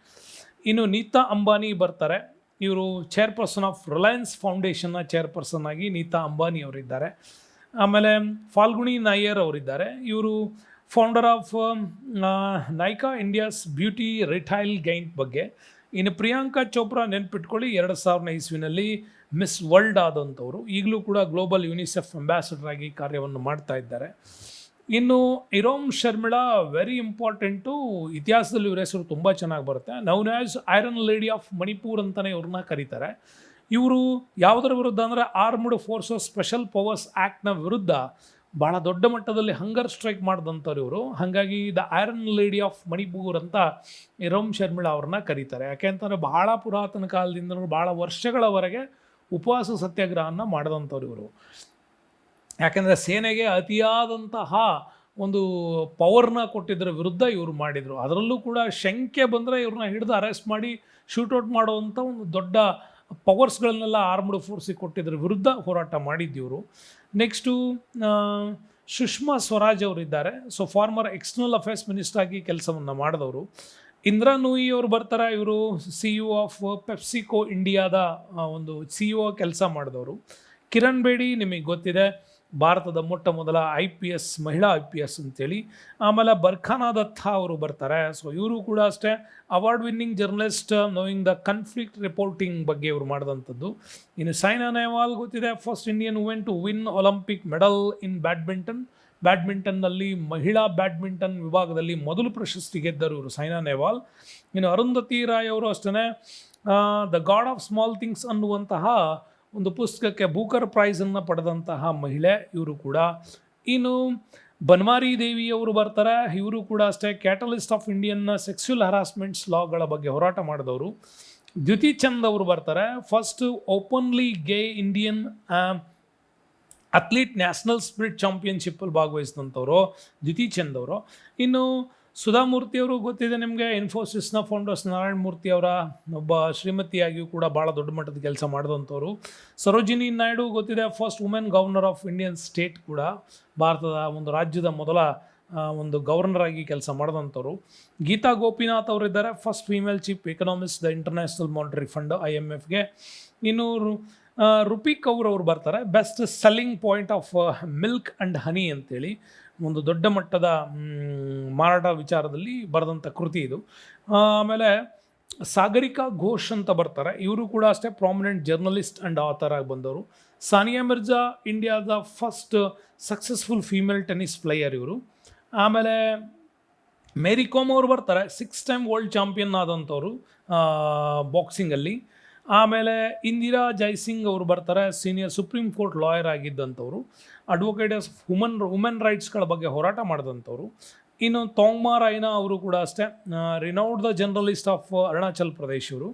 ಇನ್ನು ನೀತಾ ಅಂಬಾನಿ ಬರ್ತಾರೆ. ಇವರು ಚೇರ್ಪರ್ಸನ್ ಆಫ್ ರಿಲಯನ್ಸ್ ಫೌಂಡೇಶನ್ನ ಚೇರ್ಪರ್ಸನ್ ಆಗಿ ನೀತಾ ಅಂಬಾನಿ ಅವರಿದ್ದಾರೆ. ಆಮೇಲೆ ಫಾಲ್ಗುಣಿ ನಾಯರ್ ಅವರಿದ್ದಾರೆ. ಇವರು founder of Nykaa India's beauty retail gain ಬಗ್ಗೆ. ಇನ್ನು ಪ್ರಿಯಾಂಕಾ ಚೋಪ್ರಾ ನೆನ್ಪಿಟ್ಕೊಳ್ಳಿ, ಎರಡು ಸಾವಿರದ ಇಸ್ವಿನಲ್ಲಿ ಮಿಸ್ ವರ್ಲ್ಡ್ ಆದಂಥವರು. ಈಗಲೂ ಕೂಡ ಗ್ಲೋಬಲ್ ಯುನಿಸೆಫ್ ಅಂಬಾಸಿಡರ್ ಆಗಿ ಕಾರ್ಯವನ್ನು ಮಾಡ್ತಾ ಇದ್ದಾರೆ. ಇನ್ನು ಇರೋಮ್ ಶರ್ಮಿಳಾ ವೆರಿ ಇಂಪಾರ್ಟೆಂಟು ಇತಿಹಾಸದಲ್ಲಿ ಇವ್ರ ಹೆಸರು ತುಂಬ ಚೆನ್ನಾಗಿ ಬರುತ್ತೆ. Known as iron lady of Manipur ಅಂತಲೇ ಇವ್ರನ್ನ ಕರೀತಾರೆ. ಇವರು ಯಾವುದರ ವಿರುದ್ಧ ಅಂದರೆ ಆರ್ಮ್ಡ್ ಫೋರ್ಸಸ್ ಸ್ಪೆಷಲ್ ಪವರ್ಸ್ ಆ್ಯಕ್ಟ್ನ ವಿರುದ್ಧ ಭಾಳ ದೊಡ್ಡ ಮಟ್ಟದಲ್ಲಿ ಹಂಗರ್ ಸ್ಟ್ರೈಕ್ ಮಾಡಿದಂಥವ್ರು ಇವರು. ಹಾಗಾಗಿ the iron lady of Manipur ಅಂತ ಇರೋಮ್ ಶರ್ಮಿಳಾ ಅವ್ರನ್ನ ಕರೀತಾರೆ. ಯಾಕೆಂತಂದರೆ ಬಹಳ ಪುರಾತನ ಕಾಲದಿಂದ ಭಾಳ ವರ್ಷಗಳವರೆಗೆ ಉಪವಾಸ ಸತ್ಯಾಗ್ರಹವನ್ನು ಮಾಡಿದಂಥವ್ರು ಇವರು. ಯಾಕೆಂದರೆ ಸೇನೆಗೆ ಅತಿಯಾದಂತಹ ಒಂದು ಪವರ್ನ ಕೊಟ್ಟಿದ್ದರ ವಿರುದ್ಧ ಇವರು ಮಾಡಿದರು. ಅದರಲ್ಲೂ ಕೂಡ ಶಂಕೆ ಬಂದರೆ ಇವ್ರನ್ನ ಹಿಡಿದು ಅರೆಸ್ಟ್ ಮಾಡಿ ಶೂಟೌಟ್ ಮಾಡುವಂಥ ಒಂದು ದೊಡ್ಡ ಪವರ್ಸ್ಗಳನ್ನೆಲ್ಲ ಆರ್ಮ್ಡ್ ಫೋರ್ಸಿಗೆ ಕೊಟ್ಟಿದ್ದರ ವಿರುದ್ಧ ಹೋರಾಟ ಮಾಡಿದ್ದಿವರು. ನೆಕ್ಸ್ಟು ಸುಷ್ಮಾ ಸ್ವರಾಜ್ ಅವರಿದ್ದಾರೆ. So former external affairs minister ಆಗಿ ಕೆಲಸವನ್ನು ಮಾಡಿದವರು. ಇಂದ್ರಾ ನೂಯಿ ಅವರು ಬರ್ತಾರೆ, ಇವರು ಸಿ ಯು ಆಫ್ ಪೆಪ್ಸಿಕೋ ಇಂಡಿಯಾದ ಒಂದು ಸಿ ಯು ಕೆಲಸ ಮಾಡಿದವರು. ಕಿರಣ್ ಬೇಡಿ, ನಿಮಗೆ ಗೊತ್ತಿದೆ. ಭಾರತದ ಮೊಟ್ಟ ಮೊದಲ ಐ ಪಿ ಎಸ್, ಮಹಿಳಾ ಐ ಪಿ ಎಸ್ ಅಂತೇಳಿ. ಆಮೇಲೆ ಬರ್ಖಾನಾ ದತ್ತ ಅವರು ಬರ್ತಾರೆ. ಸೊ ಇವರು ಕೂಡ ಅಷ್ಟೇ award winning journalist knowing the conflict reporting ಬಗ್ಗೆ ಇವರು ಮಾಡಿದಂಥದ್ದು. ಇನ್ನು ಸೈನಾ ನೆಹ್ವಾಲ್ ಗೊತ್ತಿದೆ first Indian women to win Olympic medal in badminton ಬ್ಯಾಡ್ಮಿಂಟನ್ನಲ್ಲಿ ಮಹಿಳಾ ಬ್ಯಾಡ್ಮಿಂಟನ್ ವಿಭಾಗದಲ್ಲಿ ಮೊದಲು ಪ್ರಶಸ್ತಿ ಗೆದ್ದರು ಇವರು ಸೈನಾ ನೆಹ್ವಾಲ್. ಇನ್ನು ಅರುಂಧತಿ ರಾಯ್ ಅವರು ಅಷ್ಟೇ the God of small things ಅನ್ನುವಂತಹ ಒಂದು ಪುಸ್ತಕಕ್ಕೆ ಬೂಕರ್ ಪ್ರೈಸನ್ನು ಪಡೆದಂತಹ ಮಹಿಳೆ, ಇವರು ಕೂಡ. ಇನ್ನು ಬನ್ವಾರಿ ದೇವಿಯವರು ಬರ್ತಾರೆ, ಇವರು ಕೂಡ ಅಷ್ಟೇ ಕ್ಯಾಟಲಿಸ್ಟ್ ಆಫ್ ಇಂಡಿಯನ್ನ ಸೆಕ್ಸುಯಲ್ ಹರಾಸ್ಮೆಂಟ್ಸ್ ಲಾಗಳ ಬಗ್ಗೆ ಹೋರಾಟ ಮಾಡಿದವರು. ದ್ಯುತಿ ಚಂದ್ ಅವರು ಬರ್ತಾರೆ first openly gay Indian athlete national spirit ಚಾಂಪಿಯನ್ಶಿಪ್ಪಲ್ಲಿ ಭಾಗವಹಿಸಿದಂಥವ್ರು, ದ್ಯುತಿ ಚಂದ್ ಅವರು. ಇನ್ನು ಸುಧಾಮೂರ್ತಿ ಅವರು ಗೊತ್ತಿದೆ ನಿಮಗೆ ಇನ್ಫೋಸಿಸ್ನ ಫೌಂಡರ್ಸ್ ನಾರಾಯಣ ಮೂರ್ತಿ ಅವರ ಒಬ್ಬ ಶ್ರೀಮತಿಯಾಗಿಯೂ ಕೂಡ ಭಾಳ ದೊಡ್ಡ ಮಟ್ಟದ ಕೆಲಸ ಮಾಡಿದಂಥವ್ರು. ಸರೋಜಿನಿ ನಾಯ್ಡು ಗೊತ್ತಿದೆ first women governor of Indian state ಕೂಡ, ಭಾರತದ ಒಂದು ರಾಜ್ಯದ ಮೊದಲ ಒಂದು ಗವರ್ನರ್ ಆಗಿ ಕೆಲಸ ಮಾಡಿದಂಥವ್ರು. ಗೀತಾ ಗೋಪಿನಾಥ್ ಅವರಿದ್ದಾರೆ first female chief economist the international monetary fund I M ಎಫ್ಗೆ ಇನ್ನು ರುಪಿ ಕೌರ್ ಅವರು ಬರ್ತಾರೆ best selling poet of milk and honey ಅಂತೇಳಿ. ಒಂದು ದೊಡ್ಡ ಮಟ್ಟದ ಮಾರಾಟ ವಿಚಾರದಲ್ಲಿ ಬರೆದಂಥ ಕೃತಿ ಇದು. ಆಮೇಲೆ ಸಾಗರಿಕಾ ಘೋಷ್ ಅಂತ ಬರ್ತಾರೆ. ಇವರು ಕೂಡ ಅಷ್ಟೇ ಪ್ರಾಮಿನೆಂಟ್ ಜರ್ನಲಿಸ್ಟ್ ಆ್ಯಂಡ್ ಆಥರ್ ಆಗಿ ಬಂದವರು. ಸಾನಿಯಾ ಮಿರ್ಜಾ ಇಂಡಿಯಾದ first successful female tennis player ಇವರು. ಆಮೇಲೆ ಮೇರಿ ಕೋಮ್ ಅವರು ಬರ್ತಾರೆ. ಸಿಕ್ಸ್ ಟೈಮ್ ವರ್ಲ್ಡ್ ಚಾಂಪಿಯನ್ ಆದಂಥವ್ರು ಬಾಕ್ಸಿಂಗಲ್ಲಿ ಆಮೇಲೆ ಇಂದಿರಾ ಜೈಸಿಂಗ್ ಅವರು ಬರ್ತಾರೆ, ಸೀನಿಯರ್ ಸುಪ್ರೀಂ ಕೋರ್ಟ್ ಲಾಯರ್ ಆಗಿದ್ದಂಥವ್ರು ಅಡ್ವೊಕೇಟ್ ಆಫ್ ವುಮನ್ ರೈಟ್ಸ್ಗಳ ಬಗ್ಗೆ ಹೋರಾಟ ಮಾಡಿದಂಥವ್ರು. ಇನ್ನು ತೋಂಗ್ಮಾ ರೈನಾ ಅವರು ಕೂಡ ಅಷ್ಟೇ renowned the journalist of Arunachal Pradesh ಇವರು.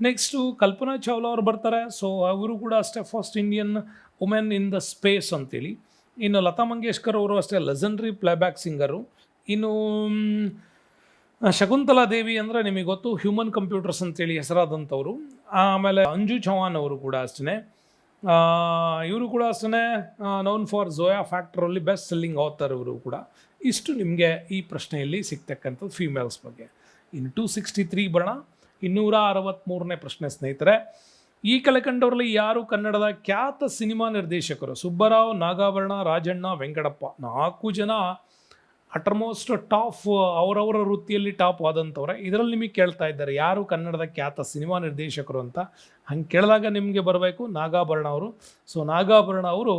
ನೆಕ್ಸ್ಟು ಕಲ್ಪನಾ ಚಾವ್ಲಾ ಅವರು ಬರ್ತಾರೆ ಸೊ ಅವರು ಕೂಡ ಅಷ್ಟೇ first Indian women in the space ಅಂತೇಳಿ. ಇನ್ನು ಲತಾ ಮಂಗೇಶ್ಕರ್ ಅವರು ಅಷ್ಟೇ ಲೆಜೆಂಡ್ರಿ ಪ್ಲೇಬ್ಯಾಕ್ ಸಿಂಗರು ಇನ್ನು ಶಕುಂತಲಾ ದೇವಿ ಅಂದರೆ ನಿಮಗೆ ಗೊತ್ತು ಹ್ಯೂಮನ್ ಕಂಪ್ಯೂಟರ್ಸ್ ಅಂತೇಳಿ ಹೆಸರಾದಂಥವ್ರು. ಆಮೇಲೆ ಅಂಜು ಚೌಹಾನ್ ಅವರು ಕೂಡ ಅಷ್ಟೇ ಇವರು ಕೂಡ ಅಷ್ಟೇ ನೌನ್ ಫಾರ್ ಝೋಯಾ ಫ್ಯಾಕ್ಟ್ರಲ್ಲಿ ಬೆಸ್ಟ್ ಸೆಲ್ಲಿಂಗ್ ಆಥರ್ ಇವರು ಕೂಡ. ಇಷ್ಟು ನಿಮಗೆ ಈ ಪ್ರಶ್ನೆಯಲ್ಲಿ ಸಿಗ್ತಕ್ಕಂಥದ್ದು ಫೀಮೇಲ್ಸ್ ಬಗ್ಗೆ. ಇನ್ನು ಟು ಸಿಕ್ಸ್ಟಿ ತ್ರೀ ಬಣ ಇನ್ನೂರ ಅರವತ್ತ್ಮೂರನೇ ಪ್ರಶ್ನೆ ಸ್ನೇಹಿತರೆ. ಈ ಕೆಳಕಂಡವರಲ್ಲಿ ಯಾರು ಕನ್ನಡದ ಖ್ಯಾತ ಸಿನಿಮಾ ನಿರ್ದೇಶಕರು? ಸುಬ್ಬರಾವ್, ನಾಗಾಭರಣ, ರಾಜಣ್ಣ, ವೆಂಕಟಪ್ಪ. ನಾಲ್ಕು ಜನ ಅಟರ್ಮೋಸ್ಟ್ ಟಾಪ್ ಅವರವರ ವೃತ್ತಿಯಲ್ಲಿ ಟಾಪ್ ಆದಂಥವ್ರೆ. ಇದರಲ್ಲಿ ನಿಮಗೆ ಕೇಳ್ತಾ ಇದ್ದಾರೆ, ಯಾರು ಕನ್ನಡದ ಖ್ಯಾತ ಸಿನಿಮಾ ನಿರ್ದೇಶಕರು ಅಂತ? ಹಂಗೆ ಕೇಳಿದಾಗ ನಿಮಗೆ ಬರಬೇಕು, ನಾಗಾಭರಣ ಅವರು. ಸೊ ನಾಗಾಭರಣ ಅವರು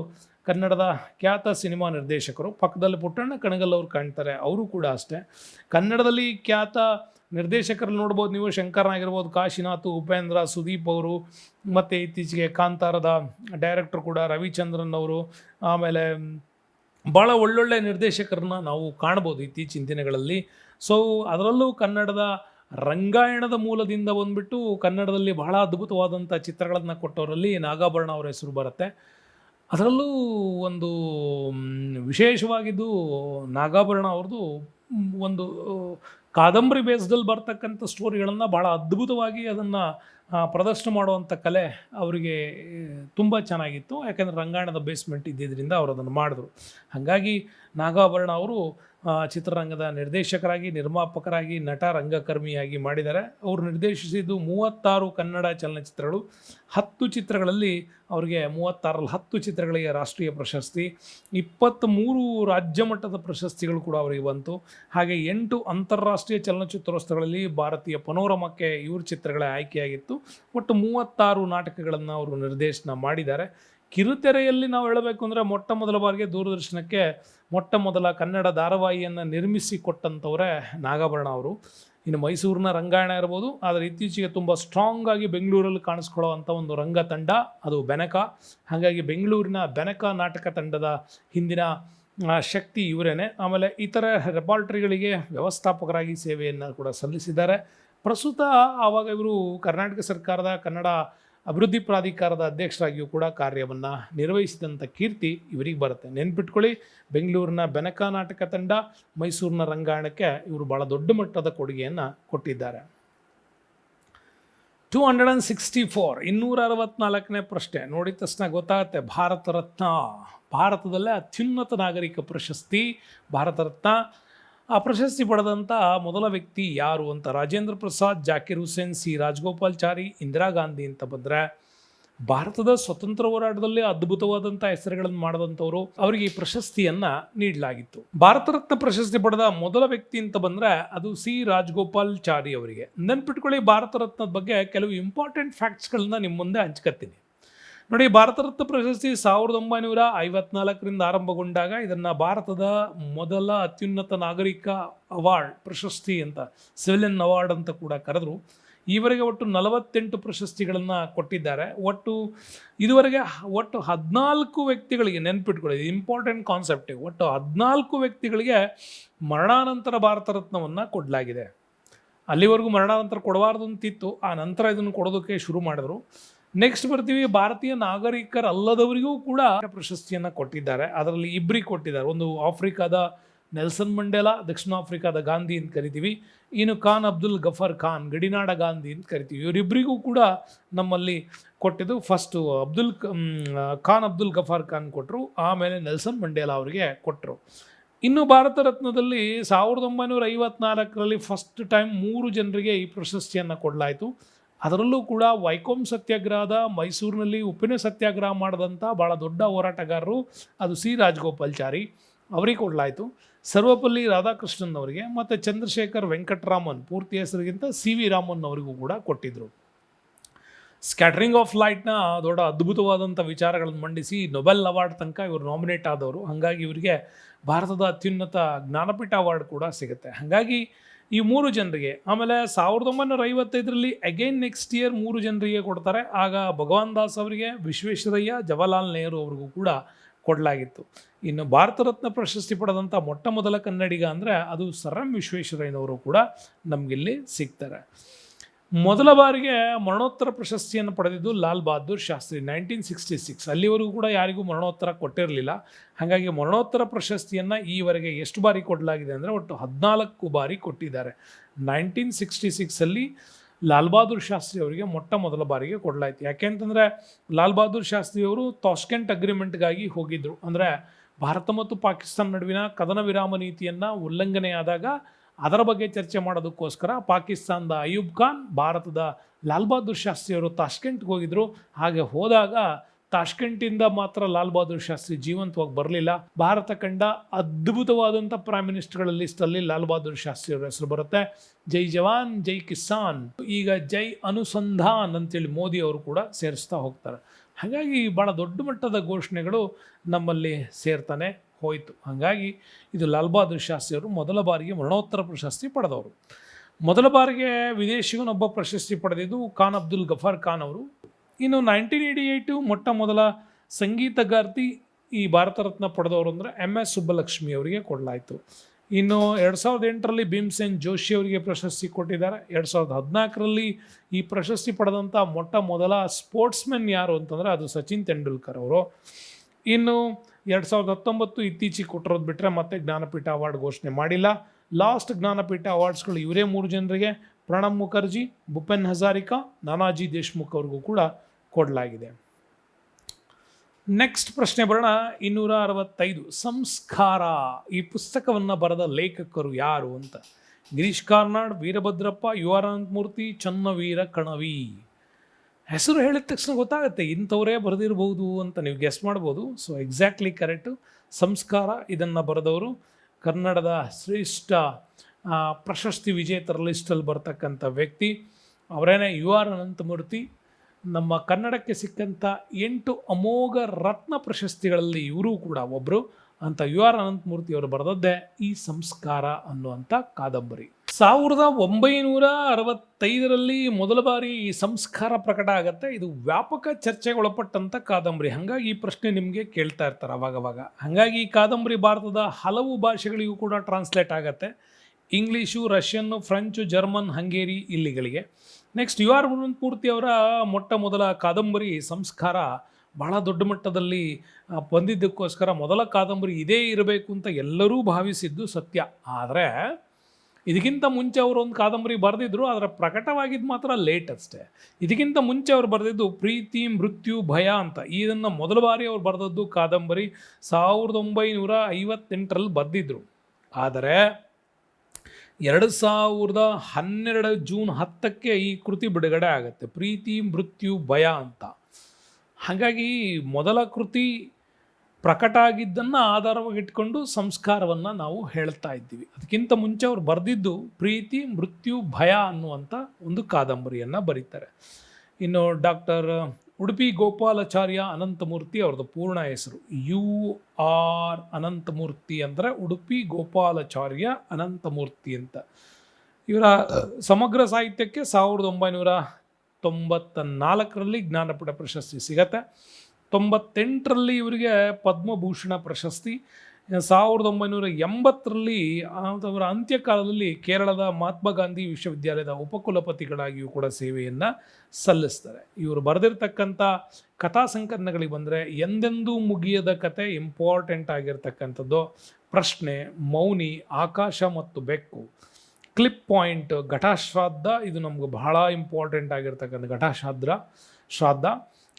ಕನ್ನಡದ ಖ್ಯಾತ ಸಿನಿಮಾ ನಿರ್ದೇಶಕರು. ಪಕ್ಕದಲ್ಲಿ ಪುಟ್ಟಣ್ಣ ಕಣಗಲ್ ಅವರು ಕಾಣ್ತಾರೆ, ಅವರು ಕೂಡ ಅಷ್ಟೇ. ಕನ್ನಡದಲ್ಲಿ ಖ್ಯಾತ ನಿರ್ದೇಶಕರಲ್ಲಿ ನೋಡ್ಬೋದು ನೀವು ಶಂಕರ್ ಆಗಿರ್ಬೋದು, ಕಾಶಿನಾಥ್, ಉಪೇಂದ್ರ, ಸುದೀಪ್ ಅವರು, ಮತ್ತು ಇತ್ತೀಚೆಗೆ ಕಾಂತಾರದ ಡೈರೆಕ್ಟರ್ ಕೂಡ ರವಿಚಂದ್ರನ್ ಅವರು, ಆಮೇಲೆ ಭಾಳ ಒಳ್ಳೊಳ್ಳೆ ನಿರ್ದೇಶಕರನ್ನ ನಾವು ಕಾಣ್ಬೋದು ಇತ್ತೀಚಿನ ದಿನಗಳಲ್ಲಿ. ಸೊ ಅದರಲ್ಲೂ ಕನ್ನಡದ ರಂಗಾಯಣದ ಮೂಲದಿಂದ ಬಂದ್ಬಿಟ್ಟು ಕನ್ನಡದಲ್ಲಿ ಬಹಳ ಅದ್ಭುತವಾದಂಥ ಚಿತ್ರಗಳನ್ನು ಕೊಟ್ಟವರಲ್ಲಿ ನಾಗಾಭರಣ ಅವರ ಹೆಸರು ಬರುತ್ತೆ. ಅದರಲ್ಲೂ ಒಂದು ವಿಶೇಷವಾಗಿದ್ದು ನಾಗಾಭರಣ ಅವ್ರದ್ದು ಒಂದು ಕಾದಂಬರಿ ಬೇಸ್ದಲ್ಲಿ ಬರ್ತಕ್ಕಂಥ ಸ್ಟೋರಿಗಳನ್ನು ಭಾಳ ಅದ್ಭುತವಾಗಿ ಅದನ್ನು ಪ್ರದರ್ಶನ ಮಾಡುವಂಥ ಕಲೆ ಅವರಿಗೆ ತುಂಬ ಚೆನ್ನಾಗಿತ್ತು. ಯಾಕೆಂದರೆ ರಂಗಾಯಣದ ಬೇಸ್ಮೆಂಟ್ ಇದ್ದಿದ್ದರಿಂದ ಅವರು ಅದನ್ನು ಮಾಡಿದ್ರು. ಹಾಗಾಗಿ ನಾಗಾಭರಣ ಅವರು ಚಿತ್ರರಂಗದ ನಿರ್ದೇಶಕರಾಗಿ, ನಿರ್ಮಾಪಕರಾಗಿ, ನಟ, ರಂಗಕರ್ಮಿಯಾಗಿ ಮಾಡಿದ್ದಾರೆ. ಅವರು ನಿರ್ದೇಶಿಸಿದ್ದು ಮೂವತ್ತಾರು ಕನ್ನಡ ಚಲನಚಿತ್ರಗಳು. ಹತ್ತು ಚಿತ್ರಗಳಲ್ಲಿ ಅವರಿಗೆ ಮೂವತ್ತಾರಲ್ಲಿ ಹತ್ತು ಚಿತ್ರಗಳಿಗೆ ರಾಷ್ಟ್ರೀಯ ಪ್ರಶಸ್ತಿ, ಇಪ್ಪತ್ತ್ಮೂರು ರಾಜ್ಯ ಮಟ್ಟದ ಪ್ರಶಸ್ತಿಗಳು ಕೂಡ ಅವರಿಗೆ ಬಂತು. ಹಾಗೆ ಎಂಟು ಅಂತಾರಾಷ್ಟ್ರೀಯ ಚಲನಚಿತ್ರೋತ್ಸವಗಳಲ್ಲಿ ಭಾರತೀಯ ಪನೋರಮಕ್ಕೆ ಇವ್ರ ಚಿತ್ರಗಳೇ ಆಯ್ಕೆಯಾಗಿತ್ತು. ಒಟ್ಟು ಮೂವತ್ತಾರು ನಾಟಕಗಳನ್ನು ಅವರು ನಿರ್ದೇಶನ ಮಾಡಿದ್ದಾರೆ. ಕಿರುತೆರೆಯಲ್ಲಿ ನಾವು ಹೇಳಬೇಕು ಅಂದರೆ ಮೊಟ್ಟ ಮೊದಲ ಬಾರಿಗೆ ದೂರದರ್ಶನಕ್ಕೆ ಮೊಟ್ಟ ಮೊದಲ ಕನ್ನಡ ಧಾರಾವಾಹಿಯನ್ನು ನಿರ್ಮಿಸಿ ಕೊಟ್ಟಂಥವರೇ ನಾಗಾಭರಣ ಅವರು. ಇನ್ನು ಮೈಸೂರಿನ ರಂಗಾಯಣ ಇರ್ಬೋದು, ಆದರೆ ಇತ್ತೀಚೆಗೆ ತುಂಬ ಸ್ಟ್ರಾಂಗ್ ಆಗಿ ಬೆಂಗಳೂರಲ್ಲಿ ಕಾಣಿಸ್ಕೊಳ್ಳುವಂಥ ಒಂದು ರಂಗ ತಂಡ, ಅದು ಬೆನಕ. ಹಾಗಾಗಿ ಬೆಂಗಳೂರಿನ ಬೆನಕ ನಾಟಕ ತಂಡದ ಹಿಂದಿನ ಶಕ್ತಿ ಇವರೇನೆ. ಆಮೇಲೆ ಇತರ ರೆಪಾರ್ಟ್ರಿಗಳಿಗೆ ವ್ಯವಸ್ಥಾಪಕರಾಗಿ ಸೇವೆಯನ್ನು ಕೂಡ ಸಲ್ಲಿಸಿದ್ದಾರೆ. ಪ್ರಸ್ತುತ ಆವಾಗ ಇವರು ಕರ್ನಾಟಕ ಸರ್ಕಾರದ ಕನ್ನಡ ಅಭಿವೃದ್ಧಿ ಪ್ರಾಧಿಕಾರದ ಅಧ್ಯಕ್ಷರಾಗಿಯೂ ಕೂಡ ಕಾರ್ಯವನ್ನು ನಿರ್ವಹಿಸಿದಂಥ ಕೀರ್ತಿ ಇವರಿಗೆ ಬರುತ್ತೆ. ನೆನ್ಪಿಟ್ಕೊಳ್ಳಿ, ಬೆಂಗಳೂರಿನ ಬೆನಕ ನಾಟಕ ತಂಡ ಮೈಸೂರಿನ ರಂಗಾಯಣಕ್ಕೆ ಇವರು ಭಾಳ ದೊಡ್ಡ ಮಟ್ಟದ ಕೊಡುಗೆಯನ್ನು ಕೊಟ್ಟಿದ್ದಾರೆ. Two hundred and sixty four ಇನ್ನೂರ ಅರವತ್ನಾಲ್ಕನೇ ಪ್ರಶ್ನೆ. ನೋಡಿದ ತಕ್ಷಣ ಗೊತ್ತಾಗುತ್ತೆ, ಭಾರತ ರತ್ನ. ಭಾರತದಲ್ಲೇ ಅತ್ಯುನ್ನತ ನಾಗರಿಕ ಪ್ರಶಸ್ತಿ, ಭಾರತ ರತ್ನ. ಆ ಪ್ರಶಸ್ತಿ ಪಡೆದಂಥ ಮೊದಲ ವ್ಯಕ್ತಿ ಯಾರು ಅಂತ ರಾಜೇಂದ್ರ ಪ್ರಸಾದ್, ಜಾಕಿರ್ ಹುಸೇನ್, ಸಿ. ರಾಜಗೋಪಾಲ್ಚಾರಿ ಇಂದಿರಾ ಗಾಂಧಿ ಅಂತ ಬಂದರೆ ಭಾರತದ ಸ್ವತಂತ್ರ ಹೋರಾಟದಲ್ಲಿ ಅದ್ಭುತವಾದಂಥ ಹೆಸರುಗಳನ್ನು ಮಾಡಿದಂಥವರು. ಅವರಿಗೆ ಈ ಪ್ರಶಸ್ತಿಯನ್ನು ನೀಡಲಾಗಿತ್ತು. ಭಾರತ ರತ್ನ ಪ್ರಶಸ್ತಿ ಪಡೆದ ಮೊದಲ ವ್ಯಕ್ತಿ ಅಂತ ಬಂದರೆ ಅದು ಸಿ. ರಾಜಗೋಪಾಲ್ಚಾರಿ ಅವರಿಗೆ. ನೆನ್ಪಿಟ್ಕೊಳ್ಳಿ, ಭಾರತ ರತ್ನದ ಬಗ್ಗೆ ಕೆಲವು ಇಂಪಾರ್ಟೆಂಟ್ ಫ್ಯಾಕ್ಟ್ಸ್ಗಳನ್ನ ನಿಮ್ಮ ಮುಂದೆ ಹಂಚ್ಕತ್ತೀನಿ. ನೋಡಿ, ಭಾರತ ರತ್ನ ಪ್ರಶಸ್ತಿ ಸಾವಿರದ ಒಂಬೈನೂರ ಐವತ್ನಾಲ್ಕರಿಂದ ಆರಂಭಗೊಂಡಾಗ ಇದನ್ನು ಭಾರತದ ಮೊದಲ ಅತ್ಯುನ್ನತ ನಾಗರಿಕ ಅವಾರ್ಡ್ ಪ್ರಶಸ್ತಿ ಅಂತ, ಸಿವಿಲಿಯನ್ ಅವಾರ್ಡ್ ಅಂತ ಕೂಡ ಕರೆದ್ರು. ಈವರೆಗೆ ಒಟ್ಟು ನಲವತ್ತೆಂಟು ಪ್ರಶಸ್ತಿಗಳನ್ನು ಕೊಟ್ಟಿದ್ದಾರೆ. ಒಟ್ಟು ಇದುವರೆಗೆ ಒಟ್ಟು ಹದಿನಾಲ್ಕು ವ್ಯಕ್ತಿಗಳಿಗೆ ನೆನ್ಪಿಟ್ಕೊಳ್ಳಿ ಇಂಪಾರ್ಟೆಂಟ್ ಕಾನ್ಸೆಪ್ಟ್ ಒಟ್ಟು ಹದಿನಾಲ್ಕು ವ್ಯಕ್ತಿಗಳಿಗೆ ಮರಣಾನಂತರ ಭಾರತ ರತ್ನವನ್ನು ಕೊಡಲಾಗಿದೆ. ಅಲ್ಲಿವರೆಗೂ ಮರಣಾನಂತರ ಕೊಡಬಾರ್ದು ಅಂತಿತ್ತು. ಆ ನಂತರ ಇದನ್ನು ಕೊಡೋದಕ್ಕೆ ಶುರು ಮಾಡಿದ್ರು. ನೆಕ್ಸ್ಟ್ ಬರ್ತೀವಿ, ಭಾರತೀಯ ನಾಗರಿಕರಲ್ಲದವರಿಗೂ ಕೂಡ ಪ್ರಶಸ್ತಿಯನ್ನು ಕೊಟ್ಟಿದ್ದಾರೆ. ಅದರಲ್ಲಿ ಇಬ್ಬರಿಗೆ ಕೊಟ್ಟಿದ್ದಾರೆ. ಒಂದು ಆಫ್ರಿಕಾದ ನೆಲ್ಸನ್ ಮಂಡೇಲಾ, ದಕ್ಷಿಣ ಆಫ್ರಿಕಾದ ಗಾಂಧಿ ಅಂತ ಕರಿತೀವಿ. ಇನ್ನು ಖಾನ್ ಅಬ್ದುಲ್ ಗಫರ್ ಖಾನ್, ಗಡಿನಾಡ ಗಾಂಧಿ ಅಂತ ಕರಿತೀವಿ. ಇವರಿಬ್ಬರಿಗೂ ಕೂಡ ನಮ್ಮಲ್ಲಿ ಕೊಟ್ಟಿದ್ದು ಫಸ್ಟು ಅಬ್ದುಲ್ ಖಾನ್ ಅಬ್ದುಲ್ ಗಫಾರ್ ಖಾನ್ ಕೊಟ್ಟರು ಆಮೇಲೆ ನೆಲ್ಸನ್ ಮಂಡೇಲಾ ಅವರಿಗೆ ಕೊಟ್ಟರು ಇನ್ನು ಭಾರತ ರತ್ನದಲ್ಲಿ ಸಾವಿರದ ಒಂಬೈನೂರ ಐವತ್ನಾಲ್ಕರಲ್ಲಿ ಫಸ್ಟ್ ಟೈಮ್ ಮೂರು ಜನರಿಗೆ ಈ ಪ್ರಶಸ್ತಿಯನ್ನು ಕೊಡಲಾಯಿತು. ಅದರಲ್ಲೂ ಕೂಡ ವೈಕೋಮ್ ಸತ್ಯಾಗ್ರಹದ ಮೈಸೂರಿನಲ್ಲಿ ಉಪ್ಪಿನ ಸತ್ಯಾಗ್ರಹ ಮಾಡಿದಂಥ ಭಾಳ ದೊಡ್ಡ ಹೋರಾಟಗಾರರು ಅದು ಸಿ. ರಾಜಗೋಪಾಲ್ಚಾರಿ ಅವರಿಗೆ ಕೊಡಲಾಯಿತು. ಸರ್ವಪಲ್ಲಿ ರಾಧಾಕೃಷ್ಣನ್ ಅವರಿಗೆ ಮತ್ತು ಚಂದ್ರಶೇಖರ್ ವೆಂಕಟರಾಮನ್ ಪೂರ್ತಿ ಹೆಸರಿಗಿಂತ ಸಿ. ವಿ. ರಾಮನ್ ಅವರಿಗೂ ಕೂಡ ಕೊಟ್ಟಿದ್ದರು ಸ್ಕ್ಯಾಟ್ರಿಂಗ್ ಆಫ್ ಲೈಟ್ನ ದೊಡ್ಡ ಅದ್ಭುತವಾದಂಥ ವಿಚಾರಗಳನ್ನು ಮಂಡಿಸಿ ನೊಬೆಲ್ ಅವಾರ್ಡ್ ತನಕ ಇವರು ನಾಮಿನೇಟ್ ಆದವರು. ಹಾಗಾಗಿ ಇವರಿಗೆ ಭಾರತದ ಅತ್ಯುನ್ನತ ಜ್ಞಾನಪೀಠ ಅವಾರ್ಡ್ ಕೂಡ ಸಿಗುತ್ತೆ. ಹಾಗಾಗಿ ಈ ಮೂರು ಜನರಿಗೆ, ಆಮೇಲೆ ಸಾವಿರದ ಒಂಬೈನೂರ ಐವತ್ತೈದರಲ್ಲಿ ಅಗೈನ್ ನೆಕ್ಸ್ಟ್ ಇಯರ್ ಮೂರು ಜನರಿಗೆ ಕೊಡ್ತಾರೆ. ಆಗ ಭಗವಾನ್ ದಾಸ್ ಅವರಿಗೆ, ವಿಶ್ವೇಶ್ವರಯ್ಯ, ಜವಾಹರಲಾಲ್ ನೆಹರು ಅವ್ರಿಗೂ ಕೂಡ ಕೊಡಲಾಗಿತ್ತು. ಇನ್ನು ಭಾರತ ರತ್ನ ಪ್ರಶಸ್ತಿ ಪಡೆದಂಥ ಮೊಟ್ಟ ಮೊದಲ ಕನ್ನಡಿಗ ಅಂದರೆ ಅದು ಸರ್ ಎಂ ವಿಶ್ವೇಶ್ವರಯ್ಯನವರು ಕೂಡ ನಮಗಿಲ್ಲಿ ಸಿಗ್ತಾರೆ. ಮೊದಲ ಬಾರಿಗೆ ಮರಣೋತ್ತರ ಪ್ರಶಸ್ತಿಯನ್ನು ಪಡೆದಿದ್ದು Lal Bahadur Shastri nineteen sixty six ಅಲ್ಲಿವರೆಗೂ ಕೂಡ ಯಾರಿಗೂ ಮರಣೋತ್ತರ ಕೊಟ್ಟಿರಲಿಲ್ಲ. ಹಾಗಾಗಿ ಮರಣೋತ್ತರ ಪ್ರಶಸ್ತಿಯನ್ನು ಈವರೆಗೆ ಎಷ್ಟು ಬಾರಿ ಕೊಡಲಾಗಿದೆ ಅಂದರೆ ಒಟ್ಟು ಹದಿನಾಲ್ಕು ಬಾರಿ ಕೊಟ್ಟಿದ್ದಾರೆ. ನೈನ್ಟೀನ್ ಸಿಕ್ಸ್ಟಿ ಸಿಕ್ಸಲ್ಲಿ ಲಾಲ್ ಬಹದ್ದೂರ್ ಶಾಸ್ತ್ರಿ ಅವರಿಗೆ ಮೊಟ್ಟ ಮೊದಲ ಬಾರಿಗೆ ಕೊಡಲಾಯಿತು. ಯಾಕೆಂತಂದರೆ ಲಾಲ್ ಬಹದ್ದೂರ್ ಶಾಸ್ತ್ರಿ ಅವರು ತಾಸ್ಕೆಂಟ್ ಅಗ್ರಿಮೆಂಟ್ಗಾಗಿ ಹೋಗಿದ್ದರು ಅಂದರೆ ಭಾರತ ಮತ್ತು ಪಾಕಿಸ್ತಾನ ನಡುವಿನ ಕದನ ವಿರಾಮ ನೀತಿಯನ್ನು ಉಲ್ಲಂಘನೆಯಾದಾಗ ಅದರ ಬಗ್ಗೆ ಚರ್ಚೆ ಮಾಡೋದಕ್ಕೋಸ್ಕರ ಪಾಕಿಸ್ತಾನದ ಅಯೂಬ್ ಖಾನ್ ಭಾರತದ ಲಾಲ್ ಬಹದ್ದೂರ್ ಶಾಸ್ತ್ರಿ ಅವರು ತಾಷ್ಕೆಂಟ್ಗೆ ಹೋಗಿದ್ರು. ಹಾಗೆ ಹೋದಾಗ ತಾಷ್ಕೆಂಟಿಂದ ಮಾತ್ರ ಲಾಲ್ ಬಹದ್ದೂರ್ ಶಾಸ್ತ್ರಿ ಜೀವಂತವಾಗಿ ಬರಲಿಲ್ಲ. ಭಾರತ ಕಂಡ ಅದ್ಭುತವಾದಂಥ ಪ್ರೈಮ್ ಮಿನಿಸ್ಟರ್ಗಳ ಲಿಸ್ಟಲ್ಲಿ ಲಾಲ್ ಬಹದ್ದೂರ್ ಶಾಸ್ತ್ರಿ ಅವರ ಹೆಸರು ಬರುತ್ತೆ. ಜೈ ಜವಾನ್, ಜೈ ಕಿಸಾನ್. ಈಗ ಜೈ ಅನುಸಂಧಾನ್ ಅಂತೇಳಿ ಮೋದಿ ಅವರು ಕೂಡ ಸೇರಿಸ್ತಾ ಹೋಗ್ತಾರೆ. ಹಾಗಾಗಿ ಭಾಳ ದೊಡ್ಡ ಮಟ್ಟದ ಘೋಷಣೆಗಳು ನಮ್ಮಲ್ಲಿ ಸೇರ್ತಾನೆ. ಹೋಯಿತು. ಹಾಗಾಗಿ ಇದು ಲಾಲ್ ಬಹದ್ದೂರ್ ಶಾಸ್ತ್ರಿಯವರು ಮೊದಲ ಬಾರಿಗೆ ಮರಣೋತ್ತರ ಪ್ರಶಸ್ತಿ ಪಡೆದವರು. ಮೊದಲ ಬಾರಿಗೆ ವಿದೇಶಿಗನೊಬ್ಬ ಪ್ರಶಸ್ತಿ ಪಡೆದಿದ್ದು ಖಾನ್ ಅಬ್ದುಲ್ ಗಫಾರ್ ಖಾನ್ ಅವರು. ಇನ್ನು ನೈನ್ಟೀನ್ ಏಯ್ಟಿ ಏಯ್ಟು ಮೊಟ್ಟ ಮೊದಲ ಸಂಗೀತಗಾರ್ತಿ ಈ ಭಾರತ ರತ್ನ ಪಡೆದವರು ಅಂದರೆ ಎಂ ಎಸ್ ಸುಬ್ಬಲಕ್ಷ್ಮಿ ಅವರಿಗೆ ಕೊಡಲಾಯಿತು. ಇನ್ನು ಎರಡು ಸಾವಿರದ ಎಂಟರಲ್ಲಿ ಭೀಮ್ಸೇನ್ ಜೋಶಿ ಅವರಿಗೆ ಪ್ರಶಸ್ತಿ ಕೊಟ್ಟಿದ್ದಾರೆ. ಎರಡು ಸಾವಿರದ ಹದಿನಾಲ್ಕರಲ್ಲಿ ಈ ಪ್ರಶಸ್ತಿ ಪಡೆದಂಥ ಮೊಟ್ಟ ಮೊದಲ ಸ್ಪೋರ್ಟ್ಸ್ಮನ್ ಯಾರು ಅಂತಂದರೆ ಅದು ಸಚಿನ್ ತೆಂಡೂಲ್ಕರ್ ಅವರು. ಇನ್ನು ಎರಡು ಸಾವಿರದ ಹತ್ತೊಂಬತ್ತು ಇತ್ತೀಚೆಗೆ ಕೊಟ್ಟಿರೋದು ಬಿಟ್ಟರೆ ಮತ್ತೆ ಜ್ಞಾನಪೀಠ ಅವಾರ್ಡ್ ಘೋಷಣೆ ಮಾಡಿಲ್ಲ. ಲಾಸ್ಟ್ ಜ್ಞಾನಪೀಠ ಅವಾರ್ಡ್ಸ್ಗಳು ಇವರೇ ಮೂರು ಜನರಿಗೆ, ಪ್ರಣಬ್ ಮುಖರ್ಜಿ, ಭೂಪೆನ್ ಹಜಾರಿಕಾ, ನಾನಾಜಿ ದೇಶ್ಮುಖ್ ಅವ್ರಿಗೂ ಕೂಡ ಕೊಡಲಾಗಿದೆ. ನೆಕ್ಸ್ಟ್ ಪ್ರಶ್ನೆ ಬರೋಣ. ಇನ್ನೂರ ಅರವತ್ತೈದು, ಸಂಸ್ಕಾರ. ಈ ಪುಸ್ತಕವನ್ನು ಬರೆದ ಲೇಖಕರು ಯಾರು ಅಂತ. Girish Karnad, Veerabhadrappa, U R Channaveera Kanavi. ಹೆಸರು ಹೇಳಿದ ತಕ್ಷಣ ಗೊತ್ತಾಗುತ್ತೆ, ಇಂಥವರೇ ಬರೆದಿರ್ಬೋದು ಅಂತ ನೀವು ಗೆಸ್ ಮಾಡ್ಬೋದು. ಸೊ ಎಕ್ಸಾಕ್ಟ್ಲಿ ಕರೆಕ್ಟು ಸಂಸ್ಕಾರ ಇದನ್ನು ಬರೆದವರು. ಕನ್ನಡದ ಶ್ರೇಷ್ಠ ಪ್ರಶಸ್ತಿ ವಿಜೇತರ ಲಿಸ್ಟಲ್ಲಿ ಬರ್ತಕ್ಕಂಥ ವ್ಯಕ್ತಿ. ಅವರೇನೆ ಯು ಆರ್ ಅನಂತಮೂರ್ತಿ. ನಮ್ಮ ಕನ್ನಡಕ್ಕೆ ಸಿಕ್ಕಂಥ ಎಂಟು ಅಮೋಘ ರತ್ನ ಪ್ರಶಸ್ತಿಗಳಲ್ಲಿ ಇವರು ಕೂಡ ಒಬ್ಬರು ಅಂತ ಯು ಆರ್ ಅನಂತಮೂರ್ತಿ ಅವರು ಬರೆದದ್ದೇ ಈ ಸಂಸ್ಕಾರ ಅನ್ನುವಂಥ ಕಾದಂಬರಿ. ಸಾವಿರದ ಒಂಬೈನೂರ ಅರವತ್ತೈದರಲ್ಲಿ ಮೊದಲ ಬಾರಿ ಈ ಸಂಸ್ಕಾರ ಪ್ರಕಟ ಆಗುತ್ತೆ. ಇದು ವ್ಯಾಪಕ ಚರ್ಚೆಗೊಳಪಟ್ಟಂಥ ಕಾದಂಬರಿ. ಹಾಗಾಗಿ ಈ ಪ್ರಶ್ನೆ ನಿಮಗೆ ಕೇಳ್ತಾ ಇರ್ತಾರೆ ಅವಾಗವಾಗ. ಹಾಗಾಗಿ ಈ ಕಾದಂಬರಿ ಭಾರತದ ಹಲವು ಭಾಷೆಗಳಿಗೂ ಕೂಡ ಟ್ರಾನ್ಸ್ಲೇಟ್ ಆಗುತ್ತೆ. English Russian, French, German, Hungary ಇಲ್ಲಿಗಳಿಗೆ. Next U R ಪೂರ್ತಿ ಅವರ ಮೊಟ್ಟ ಮೊದಲ ಕಾದಂಬರಿ ಸಂಸ್ಕಾರ ಬಹಳ ದೊಡ್ಡ ಮಟ್ಟದಲ್ಲಿ ಬಂದಿದ್ದಕ್ಕೋಸ್ಕರ ಮೊದಲ ಕಾದಂಬರಿ ಇದೇ ಇರಬೇಕು ಅಂತ ಎಲ್ಲರೂ ಭಾವಿಸಿದ್ದು ಸತ್ಯ. ಆದರೆ ಇದಕ್ಕಿಂತ ಮುಂಚೆ ಅವರು ಒಂದು ಕಾದಂಬರಿ ಬರೆದಿದ್ರು, ಅದರ ಪ್ರಕಟವಾಗಿದ್ದು ಮಾತ್ರ ಲೇಟ್ ಅಷ್ಟೇ. ಇದಕ್ಕಿಂತ ಮುಂಚೆ ಅವರು ಬರೆದಿದ್ದು ಪ್ರೀತಿ, ಮೃತ್ಯು, ಭಯ ಅಂತ. ಇದನ್ನು ಮೊದಲ ಬಾರಿ ಅವ್ರು ಬರೆದದ್ದು ಕಾದಂಬರಿ ಸಾವಿರದ ಒಂಬೈನೂರ ಐವತ್ತೆಂಟರಲ್ಲಿ ಬರೆದಿದ್ರು. ಆದರೆ ಎರಡು ಸಾವಿರದ ಹನ್ನೆರಡು ಜೂನ್ ಹತ್ತಕ್ಕೆ ಈ ಕೃತಿ ಬಿಡುಗಡೆ ಆಗುತ್ತೆ. ಪ್ರೀತಿ, ಮೃತ್ಯು, ಭಯ ಅಂತ. ಹಾಗಾಗಿ ಮೊದಲ ಕೃತಿ ಪ್ರಕಟ ಆಗಿದ್ದನ್ನು ಆಧಾರವಾಗಿಟ್ಕೊಂಡು ಸಂಸ್ಕಾರವನ್ನು ನಾವು ಹೇಳ್ತಾ ಇದ್ದೀವಿ. ಅದಕ್ಕಿಂತ ಮುಂಚೆ ಅವ್ರು ಬರೆದಿದ್ದು ಪ್ರೀತಿ, ಮೃತ್ಯು, ಭಯ ಅನ್ನುವಂಥ ಒಂದು ಕಾದಂಬರಿಯನ್ನು ಬರೀತಾರೆ. ಇನ್ನು ಡಾಕ್ಟರ್ ಉಡುಪಿ ಗೋಪಾಲಾಚಾರ್ಯ ಅನಂತಮೂರ್ತಿ ಅವ್ರದ್ದು ಪೂರ್ಣ ಹೆಸರು. ಯು ಆರ್ ಅನಂತಮೂರ್ತಿ ಅಂದರೆ ಉಡುಪಿ ಗೋಪಾಲಾಚಾರ್ಯ ಅನಂತಮೂರ್ತಿ ಅಂತ. ಇವರ ಸಮಗ್ರ ಸಾಹಿತ್ಯಕ್ಕೆ ಸಾವಿರದ ಒಂಬೈನೂರ ತೊಂಬತ್ತ ನಾಲ್ಕರಲ್ಲಿ ಜ್ಞಾನಪೀಠ ಪ್ರಶಸ್ತಿ ಸಿಗತ್ತೆ. ತೊಂಬತ್ತೆಂಟರಲ್ಲಿ ಇವರಿಗೆ ಪದ್ಮಭೂಷಣ ಪ್ರಶಸ್ತಿ, ಸಾವಿರದ ಒಂಬೈನೂರ ಎಂಬತ್ತರಲ್ಲಿ ಅವರ ಅಂತ್ಯಕಾಲದಲ್ಲಿ ಕೇರಳದ ಮಹಾತ್ಮ ಗಾಂಧಿ ವಿಶ್ವವಿದ್ಯಾಲಯದ ಉಪಕುಲಪತಿಗಳಾಗಿಯೂ ಕೂಡ ಸೇವೆಯನ್ನು ಸಲ್ಲಿಸ್ತಾರೆ. ಇವರು ಬರೆದಿರ್ತಕ್ಕಂಥ ಕಥಾ ಸಂಕಲನಗಳಿಗೆ ಬಂದರೆ ಎಂದೆಂದೂ ಮುಗಿಯದ ಕತೆ ಇಂಪಾರ್ಟೆಂಟ್ ಆಗಿರ್ತಕ್ಕಂಥದ್ದು. ಪ್ರಶ್ನೆ, ಮೌನಿ, ಆಕಾಶ ಮತ್ತು ಬೆಕ್ಕು. ಕ್ಲಿಪ್ ಪಾಯಿಂಟ್ ಘಟಾಶ್ರಾದ್ದ, ಇದು ನಮ್ಗೆ ಬಹಳ ಇಂಪಾರ್ಟೆಂಟ್ ಆಗಿರ್ತಕ್ಕಂಥ ಘಟಾಶ್ರಾದ್ರ ಶ್ರಾದ್ದ.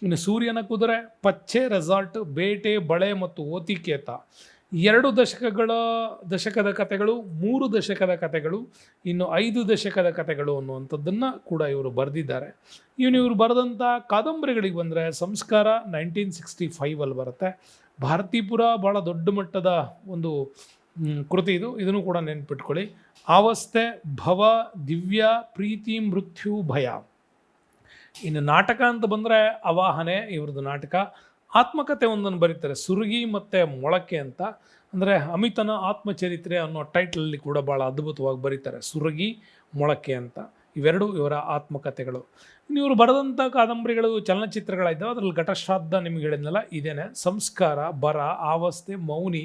ಇನ್ನು ಸೂರ್ಯನ ಕುದುರೆ, ಪಚ್ಚೆ ರೆಸಾರ್ಟ್ ಬೇಟೆ, ಬಳೆ ಮತ್ತು ಓತಿಕೇತ. ಎರಡು ದಶಕಗಳ ದಶಕದ ಕಥೆಗಳು, ಮೂರು ದಶಕದ ಕಥೆಗಳು, ಇನ್ನು ಐದು ದಶಕದ ಕಥೆಗಳು ಅನ್ನುವಂಥದ್ದನ್ನು ಕೂಡ ಇವರು ಬರೆದಿದ್ದಾರೆ. ಇವನು ಇವರು ಬರೆದಂಥ ಕಾದಂಬರಿಗಳಿಗೆ ಬಂದರೆ ಸಂಸ್ಕಾರ ನೈನ್ಟೀನ್ ಸಿಕ್ಸ್ಟಿ ಫೈವಲ್ಲಿ ಬರುತ್ತೆ. ಭಾರತೀಪುರ ಭಾಳ ದೊಡ್ಡ ಮಟ್ಟದ ಒಂದು ಕೃತಿ ಇದು. ಇದನ್ನು ಕೂಡ ನೆನ್ಪಿಟ್ಕೊಳ್ಳಿ. ಆವಸ್ಥೆ ಭವ, ದಿವ್ಯ, ಪ್ರೀತಿ, ಮೃತ್ಯು, ಭಯ. ಇನ್ನು ನಾಟಕ ಅಂತ ಬಂದರೆ ಅವಾಹನೆ ಇವ್ರದ್ದು ನಾಟಕ. ಆತ್ಮಕತೆ ಒಂದನ್ನು ಬರೀತಾರೆ, ಸುರುಗಿ ಮತ್ತು ಮೊಳಕೆ ಅಂತ. ಅಂದರೆ ಅಮಿತನ ಆತ್ಮಚರಿತ್ರೆ ಅನ್ನೋ ಟೈಟ್ಲಲ್ಲಿ ಕೂಡ ಭಾಳ ಅದ್ಭುತವಾಗಿ ಬರೀತಾರೆ, ಸುರುಗಿ ಮೊಳಕೆ ಅಂತ. ಇವೆರಡು ಇವರ ಆತ್ಮಕಥೆಗಳು ಇನ್ನು ಇವರು ಬರೆದಂಥ ಕಾದಂಬರಿಗಳು ಚಲನಚಿತ್ರಗಳಿದ್ದಾವೆ ಅದರಲ್ಲಿ ಘಟಶ್ರಾದ್ದ ನಿಮಗೆ ಹೇಳಿದ್ನಲ್ಲ, ಇದೇನೆ. ಸಂಸ್ಕಾರ, ಬರ, ಆವಸ್ಥೆ, ಮೌನಿ,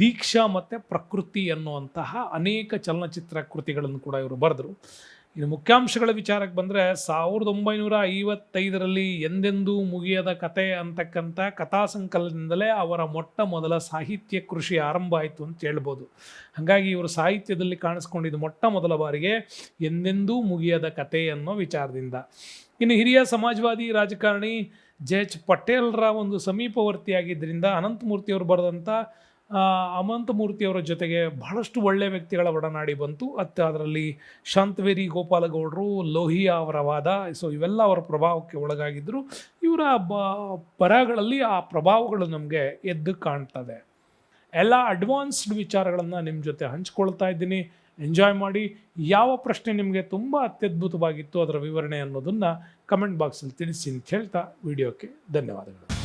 ದೀಕ್ಷಾ ಮತ್ತು ಪ್ರಕೃತಿ ಅನ್ನುವಂತಹ ಅನೇಕ ಚಲನಚಿತ್ರ ಕೃತಿಗಳನ್ನು ಕೂಡ ಇವರು ಬರೆದರು. ಇನ್ನು ಮುಖ್ಯಾಂಶಗಳ ವಿಚಾರಕ್ಕೆ ಬಂದರೆ ಸಾವಿರದ ಒಂಬೈನೂರ ಐವತ್ತೈದರಲ್ಲಿ ಎಂದೆಂದೂ ಮುಗಿಯದ ಕತೆ ಅಂತಕ್ಕಂಥ ಕಥಾ ಸಂಕಲನದಿಂದಲೇ ಅವರ ಮೊಟ್ಟ ಮೊದಲ ಸಾಹಿತ್ಯ ಕೃಷಿ ಆರಂಭ ಆಯಿತು ಅಂತ ಹೇಳ್ಬೋದು. ಹಾಗಾಗಿ ಇವರು ಸಾಹಿತ್ಯದಲ್ಲಿ ಕಾಣಿಸ್ಕೊಂಡಿದ್ದು ಮೊಟ್ಟ ಮೊದಲ ಬಾರಿಗೆ ಎಂದೆಂದೂ ಮುಗಿಯದ ಕತೆ ಅನ್ನೋ ವಿಚಾರದಿಂದ. ಇನ್ನು ಹಿರಿಯ ಸಮಾಜವಾದಿ ರಾಜಕಾರಣಿ ಜೆ ಎಚ್ ಪಟೇಲ್ರ ಒಂದು ಸಮೀಪವರ್ತಿಯಾಗಿದ್ದರಿಂದ ಅನಂತಮೂರ್ತಿಯವರು ಬರೆದಂಥ ಆ, ಅನಂತಮೂರ್ತಿಯವರ ಜೊತೆಗೆ ಬಹಳಷ್ಟು ಒಳ್ಳೆಯ ವ್ಯಕ್ತಿಗಳ ಒಡನಾಡಿ ಬಂತು. ಅತ್ತ ಅದರಲ್ಲಿ ಶಾಂತವೇರಿ ಗೋಪಾಲಗೌಡರು ಲೋಹಿಯಾ ಅವರ ವಾದ ಸೊ ಇವೆಲ್ಲ ಅವರ ಪ್ರಭಾವಕ್ಕೆ ಒಳಗಾಗಿದ್ದರು ಇವರ ಬ ಬರಗಳಲ್ಲಿ ಆ ಪ್ರಭಾವಗಳು ನಮಗೆ ಎದ್ದು ಕಾಣ್ತದೆ. ಎಲ್ಲ ಅಡ್ವಾನ್ಸ್ಡ್ ವಿಚಾರಗಳನ್ನು ನಿಮ್ಮ ಜೊತೆ ಹಂಚ್ಕೊಳ್ತಾ ಇದ್ದೀನಿ. ಎಂಜಾಯ್ ಮಾಡಿ. ಯಾವ ಪ್ರಶ್ನೆ ನಿಮಗೆ ತುಂಬ ಅತ್ಯದ್ಭುತವಾಗಿತ್ತು ಅದರ ವಿವರಣೆ ಅನ್ನೋದನ್ನು ಕಮೆಂಟ್ ಬಾಕ್ಸಲ್ಲಿ ತಿಳಿಸಿ ಅಂತ ಹೇಳ್ತಾ ವಿಡಿಯೋಕ್ಕೆ ಧನ್ಯವಾದಗಳು.